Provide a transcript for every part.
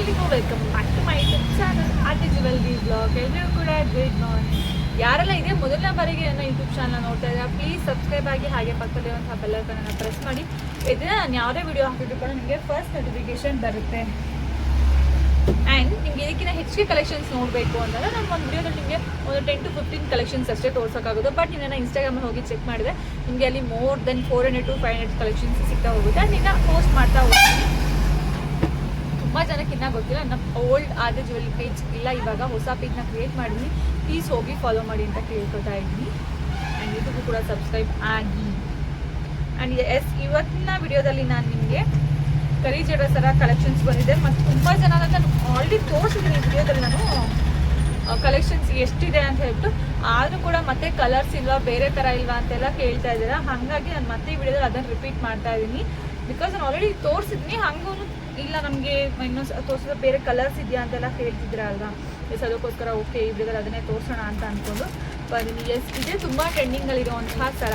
ಎಲ್ಲಿಗೂ welcome back to my YouTube channel Aarti jewellery blog ಎಲ್ಲರೂ ಕೂಡ ಗುಡ್ ಮಾರ್ನಿಂಗ್ ಯಾರೆಲ್ಲ ಇದೇ ಮೊದಲನೇ ಬಾರಿಗೆ ನನ್ನ ಯೂಟ್ಯೂಬ್ ಚಾನಲ್ ನೋಡ್ತಾ ಇದ್ದಾರೆ ಪ್ಲೀಸ್ ಸಬ್ಸ್ಕ್ರೈಬ್ ಆಗಿ ಹಾಗೆ ಪಕ್ಕದಲ್ಲಿರುವಂತಹ ಬೆಲ್ಲೈಕನ್ನ ಪ್ರೆಸ್ ಮಾಡಿ ಇದನ್ನು ನಾನು ಯಾವುದೇ ವಿಡಿಯೋ ಹಾಕಿದ್ರು ಕೂಡ ನಿಮಗೆ ಫಸ್ಟ್ ನೋಟಿಫಿಕೇಶನ್ ಬರುತ್ತೆ ಆ್ಯಂಡ್ ನಿಮ್ಗೆ ಇದಕ್ಕಿಂತ ಹೆಚ್ಚಿಗೆ ಕಲೆಕ್ಷನ್ಸ್ ನೋಡಬೇಕು ಅಂದರೆ ನಾನು ಒಂದು ವಿಡಿಯೋದಲ್ಲಿ ನಿಮಗೆ ಒಂದು ಟೆನ್ ಟು ಫಿಫ್ಟೀನ್ ಕಲೆಕ್ಷನ್ಸ್ ಅಷ್ಟೇ ತೋರ್ಸೋಕ್ಕಾಗೋದು ಬಟ್ ನಿನ್ನ ಇನ್ಸ್ಟಾಗ್ರಾಮಲ್ಲಿ ಹೋಗಿ ಚೆಕ್ ಮಾಡಿದೆ ನಿಮಗೆ ಅಲ್ಲಿ more than four hundred to five hundred collections ಸಿಗ್ತಾ ಹೋಗುತ್ತೆ. ಆ್ಯಂಡ್ ನಿನ್ನ ಪೋಸ್ಟ್ ಮಾಡ್ತಾ ಹೋಗ್ತೀನಿ. ತುಂಬ ಜನಕ್ಕೆ ಇನ್ನೂ ಗೊತ್ತಿಲ್ಲ. ನಮ್ಮ ಓಲ್ಡ್ ಆದ ಜ್ಯುವೆಲ್ ಪೇಜ್ ಇಲ್ಲ. ಇವಾಗ ಹೊಸ ಪೇಜ್ನ ಕ್ರಿಯೇಟ್ ಮಾಡಿದ್ವಿ. ಪ್ಲೀಸ್ ಹೋಗಿ ಫಾಲೋ ಮಾಡಿ ಅಂತ ಕೇಳ್ಕೊತಾ ಇದ್ವಿ ಆ್ಯಂಡ್ ಯೂಟ್ಯೂಬ್ ಕೂಡ ಸಬ್ಸ್ಕ್ರೈಬ್ ಆಗಿ. ಆ್ಯಂಡ್ ಎಸ್ ಇವತ್ತಿನ ವಿಡಿಯೋದಲ್ಲಿ ನಾನು ನಿಮಗೆ ಕರಿ ಜಡ ಸರ ಕಲೆಕ್ಷನ್ಸ್ ಬಂದಿದೆ. ಮತ್ತು ತುಂಬ ಜನ ನಾನು ಆಲ್ರೆಡಿ ತೋರಿಸಿದ್ದೀನಿ ಈ ವಿಡಿಯೋದಲ್ಲಿ ನಾನು. ಕಲೆಕ್ಷನ್ಸ್ ಎಷ್ಟಿದೆ ಅಂತ ಹೇಳ್ಬಿಟ್ಟು. ಆದರೂ ಕೂಡ ಮತ್ತೆ ಕಲರ್ಸ್ ಇಲ್ವಾ, ಬೇರೆ ಥರ ಇಲ್ವಾ ಅಂತೆಲ್ಲ ಕೇಳ್ತಾ ಇದ್ದೀರಾ. ಹಾಗಾಗಿ ನಾನು ಮತ್ತೆ ವಿಡಿಯೋದಲ್ಲಿ ಅದನ್ನು ರಿಪೀಟ್ ಮಾಡ್ತಾ ಇದ್ದೀನಿ. ಬಿಕಾಸ್ ನಾನು ಆಲ್ರೆಡಿ ತೋರಿಸಿದ್ನಿ. ಹಂಗೂ ಇಲ್ಲ, ನಮಗೆ ಇನ್ನೊಂದು ತೋರಿಸಿದ್ರೆ ಬೇರೆ ಕಲರ್ಸ್ ಇದೆಯಾ ಅಂತೆಲ್ಲ ಕೇಳ್ತಿದ್ರೆ ಅಲ್ವಾ ಎಸ್ ಅದಕ್ಕೋಸ್ಕರ ಓಕೆ ವಿಡಿಯೋದಲ್ಲಿ ಅದನ್ನೇ ತೋರಿಸೋಣ ಅಂತ ಅಂದ್ಕೊಂಡು ಬಂದಿನಿ ಎಸ್ ಇದೇ ತುಂಬ ಟ್ರೆಂಡಿಂಗಲ್ಲಿರುವಂತಹ ಸ್ಥಳ.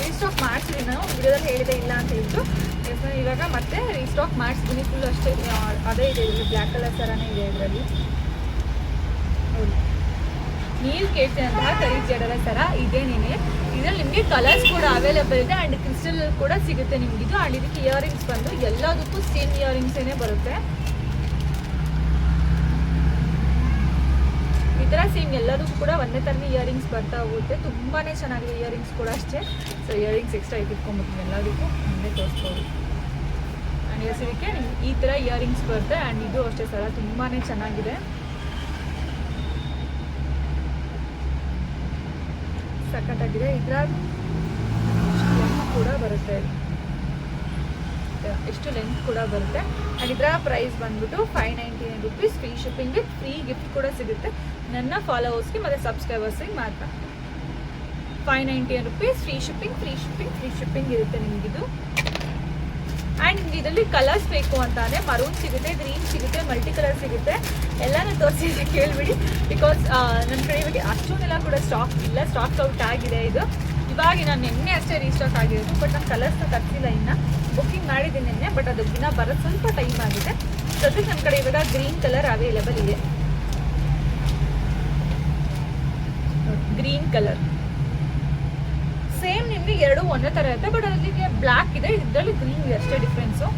ರೀಸ್ಟಾಕ್ ಮಾಡಿಸಿದ್ದೀನಿ ನಾನು ವಿಡಿಯೋದಲ್ಲಿ ಹೇಳಿದೆ ಇಲ್ಲ ಅಂತ ಹೇಳ್ಬಿಟ್ಟು. ಎಸ್ ಇವಾಗ ಮತ್ತೆ ರೀಸ್ಟಾಕ್ ಮಾಡಿಸ್ತೀನಿ ಫುಲ್ ಅಷ್ಟೇ ಅದೇ ಇದೆ ಇದರಲ್ಲಿ ಬ್ಲ್ಯಾಕ್ ಕಲರ್ ಥರನೇ ಇದೆ ಇದರಲ್ಲಿ. ನೀವು ಅಂತ ಕರಿ ಜಡರ ಸರ ಇದೇನೇನೆ ಇದರಲ್ಲಿ ನಿಮಗೆ ಕಲರ್ಸ್ ಕೂಡ ಅವೈಲೇಬಲ್ ಇದೆ ಆ್ಯಂಡ್ ಕ್ರಿಸ್ಟಲ್ ಕೂಡ ಸಿಗುತ್ತೆ ನಿಮಗಿದು ಆ್ಯಂಡ್ ಇದಕ್ಕೆ ಇಯರಿಂಗ್ಸ್ ಬಂದು ಎಲ್ಲದಕ್ಕೂ ಸೇಮ್ ಇಯರಿಂಗ್ಸೇನೆ ಬರುತ್ತೆ. ಈ ಥರ ಸೇಮ್ ಎಲ್ಲದಕ್ಕೂ ಕೂಡ ಒಂದೇ ಥರನೇ ಇಯರಿಂಗ್ಸ್ ಬರ್ತಾ ಹೋಗುತ್ತೆ. ತುಂಬಾ ಚೆನ್ನಾಗಿದೆ ಇಯರಿಂಗ್ಸ್ ಕೂಡ ಅಷ್ಟೇ. ಸೊ ಇಯರಿಂಗ್ಸ್ ಎಕ್ಸ್ಟ್ರಾ ಇಟ್ಕೊಂಡ್ಬಿಡ್ತೀನಿ ಎಲ್ಲದಕ್ಕೂ. ಮುಂದೆ ತೋರಿಸ್ಬೋದು. ಆ್ಯಂಡ್ ಇದಕ್ಕೆ ನಿಮ್ಗೆ ಈ ಥರ ಇಯರಿಂಗ್ಸ್ ಬರುತ್ತೆ. ಆ್ಯಂಡ್ ಇದು ಅಷ್ಟೇ ಸರ ತುಂಬಾ ಚೆನ್ನಾಗಿದೆ. ಸಖತ್ತಾಗಿದೆ. ಇದರ ಕೂಡ ಬರುತ್ತೆ. ಎಷ್ಟು ಲೆಂತ್ ಕೂಡ ಬರುತ್ತೆ. ಇದರ ಪ್ರೈಸ್ ಬಂದ್ಬಿಟ್ಟು five ninety nine rupees free shipping with free gift ಕೂಡ ಸಿಗುತ್ತೆ. ನನ್ನ ಫಾಲೋವರ್ಸ್ಗೆ ಮತ್ತೆ ಸಬ್ಸ್ಕ್ರೈಬರ್ಸಿಗೆ ಮಾತ್ರ. Five ninety nine rupees free shipping free shipping free shipping ಇರುತ್ತೆ ನಿಮಗಿದು. ಆ್ಯಂಡ್ ಇದರಲ್ಲಿ ಕಲರ್ಸ್ ಬೇಕು ಅಂತಾನೆ ಮರೂನ್ ಸಿಗುತ್ತೆ ಗ್ರೀನ್ ಸಿಗುತ್ತೆ ಮಲ್ಟಿ ಕಲರ್ ಸಿಗುತ್ತೆ. ಎಲ್ಲನೂ ತೋರಿಸಿ ಕೇಳಿಬಿಡಿ. ಬಿಕಾಸ್ ನನ್ನ ಕಡೆ ಇವಾಗ ಅಷ್ಟೊಂದೆಲ್ಲ ಕೂಡ ಸ್ಟಾಕ್ ಇಲ್ಲ ಸ್ಟಾಕ್ ಔಟ್ ಆಗಿದೆ ಇದು. ಇವಾಗ ನಾನು ನಿನ್ನೆ ಅಷ್ಟೇ ರೀಸ್ಟಾಕ್ ಆಗಿರೋದು ಬಟ್ ನಾನು ಕಲರ್ಸ್ನ ತರ್ಸಿಲ್ಲ ಇನ್ನು. ಬುಕ್ಕಿಂಗ್ ಮಾಡಿದ್ದೀನಿ ನಿನ್ನೆ ಬಟ್ ಅದು ದಿನ ಬರೋದು ಸ್ವಲ್ಪ ಟೈಮ್ ಆಗಿದೆ. ಸದ್ಯಕ್ಕೆ ನಮ್ಮ ಕಡೆ ಇವಾಗ ಗ್ರೀನ್ ಕಲರ್ ಅವೈಲೇಬಲ್ ಇದೆ. ಗ್ರೀನ್ ಕಲರ್ ಸೇಮ್ ನಿಮಗೆ ಎರಡು ಒಂದೇ ಥರ ಇರುತ್ತೆ ಬಟ್ ಅದರಲ್ಲಿ ಬ್ಲ್ಯಾಕ್ ಇದೆ, ಇದರಲ್ಲಿ ಗ್ರೀನ್ ಇದೆ, ಅಷ್ಟೇ ಡಿಫ್ರೆನ್ಸು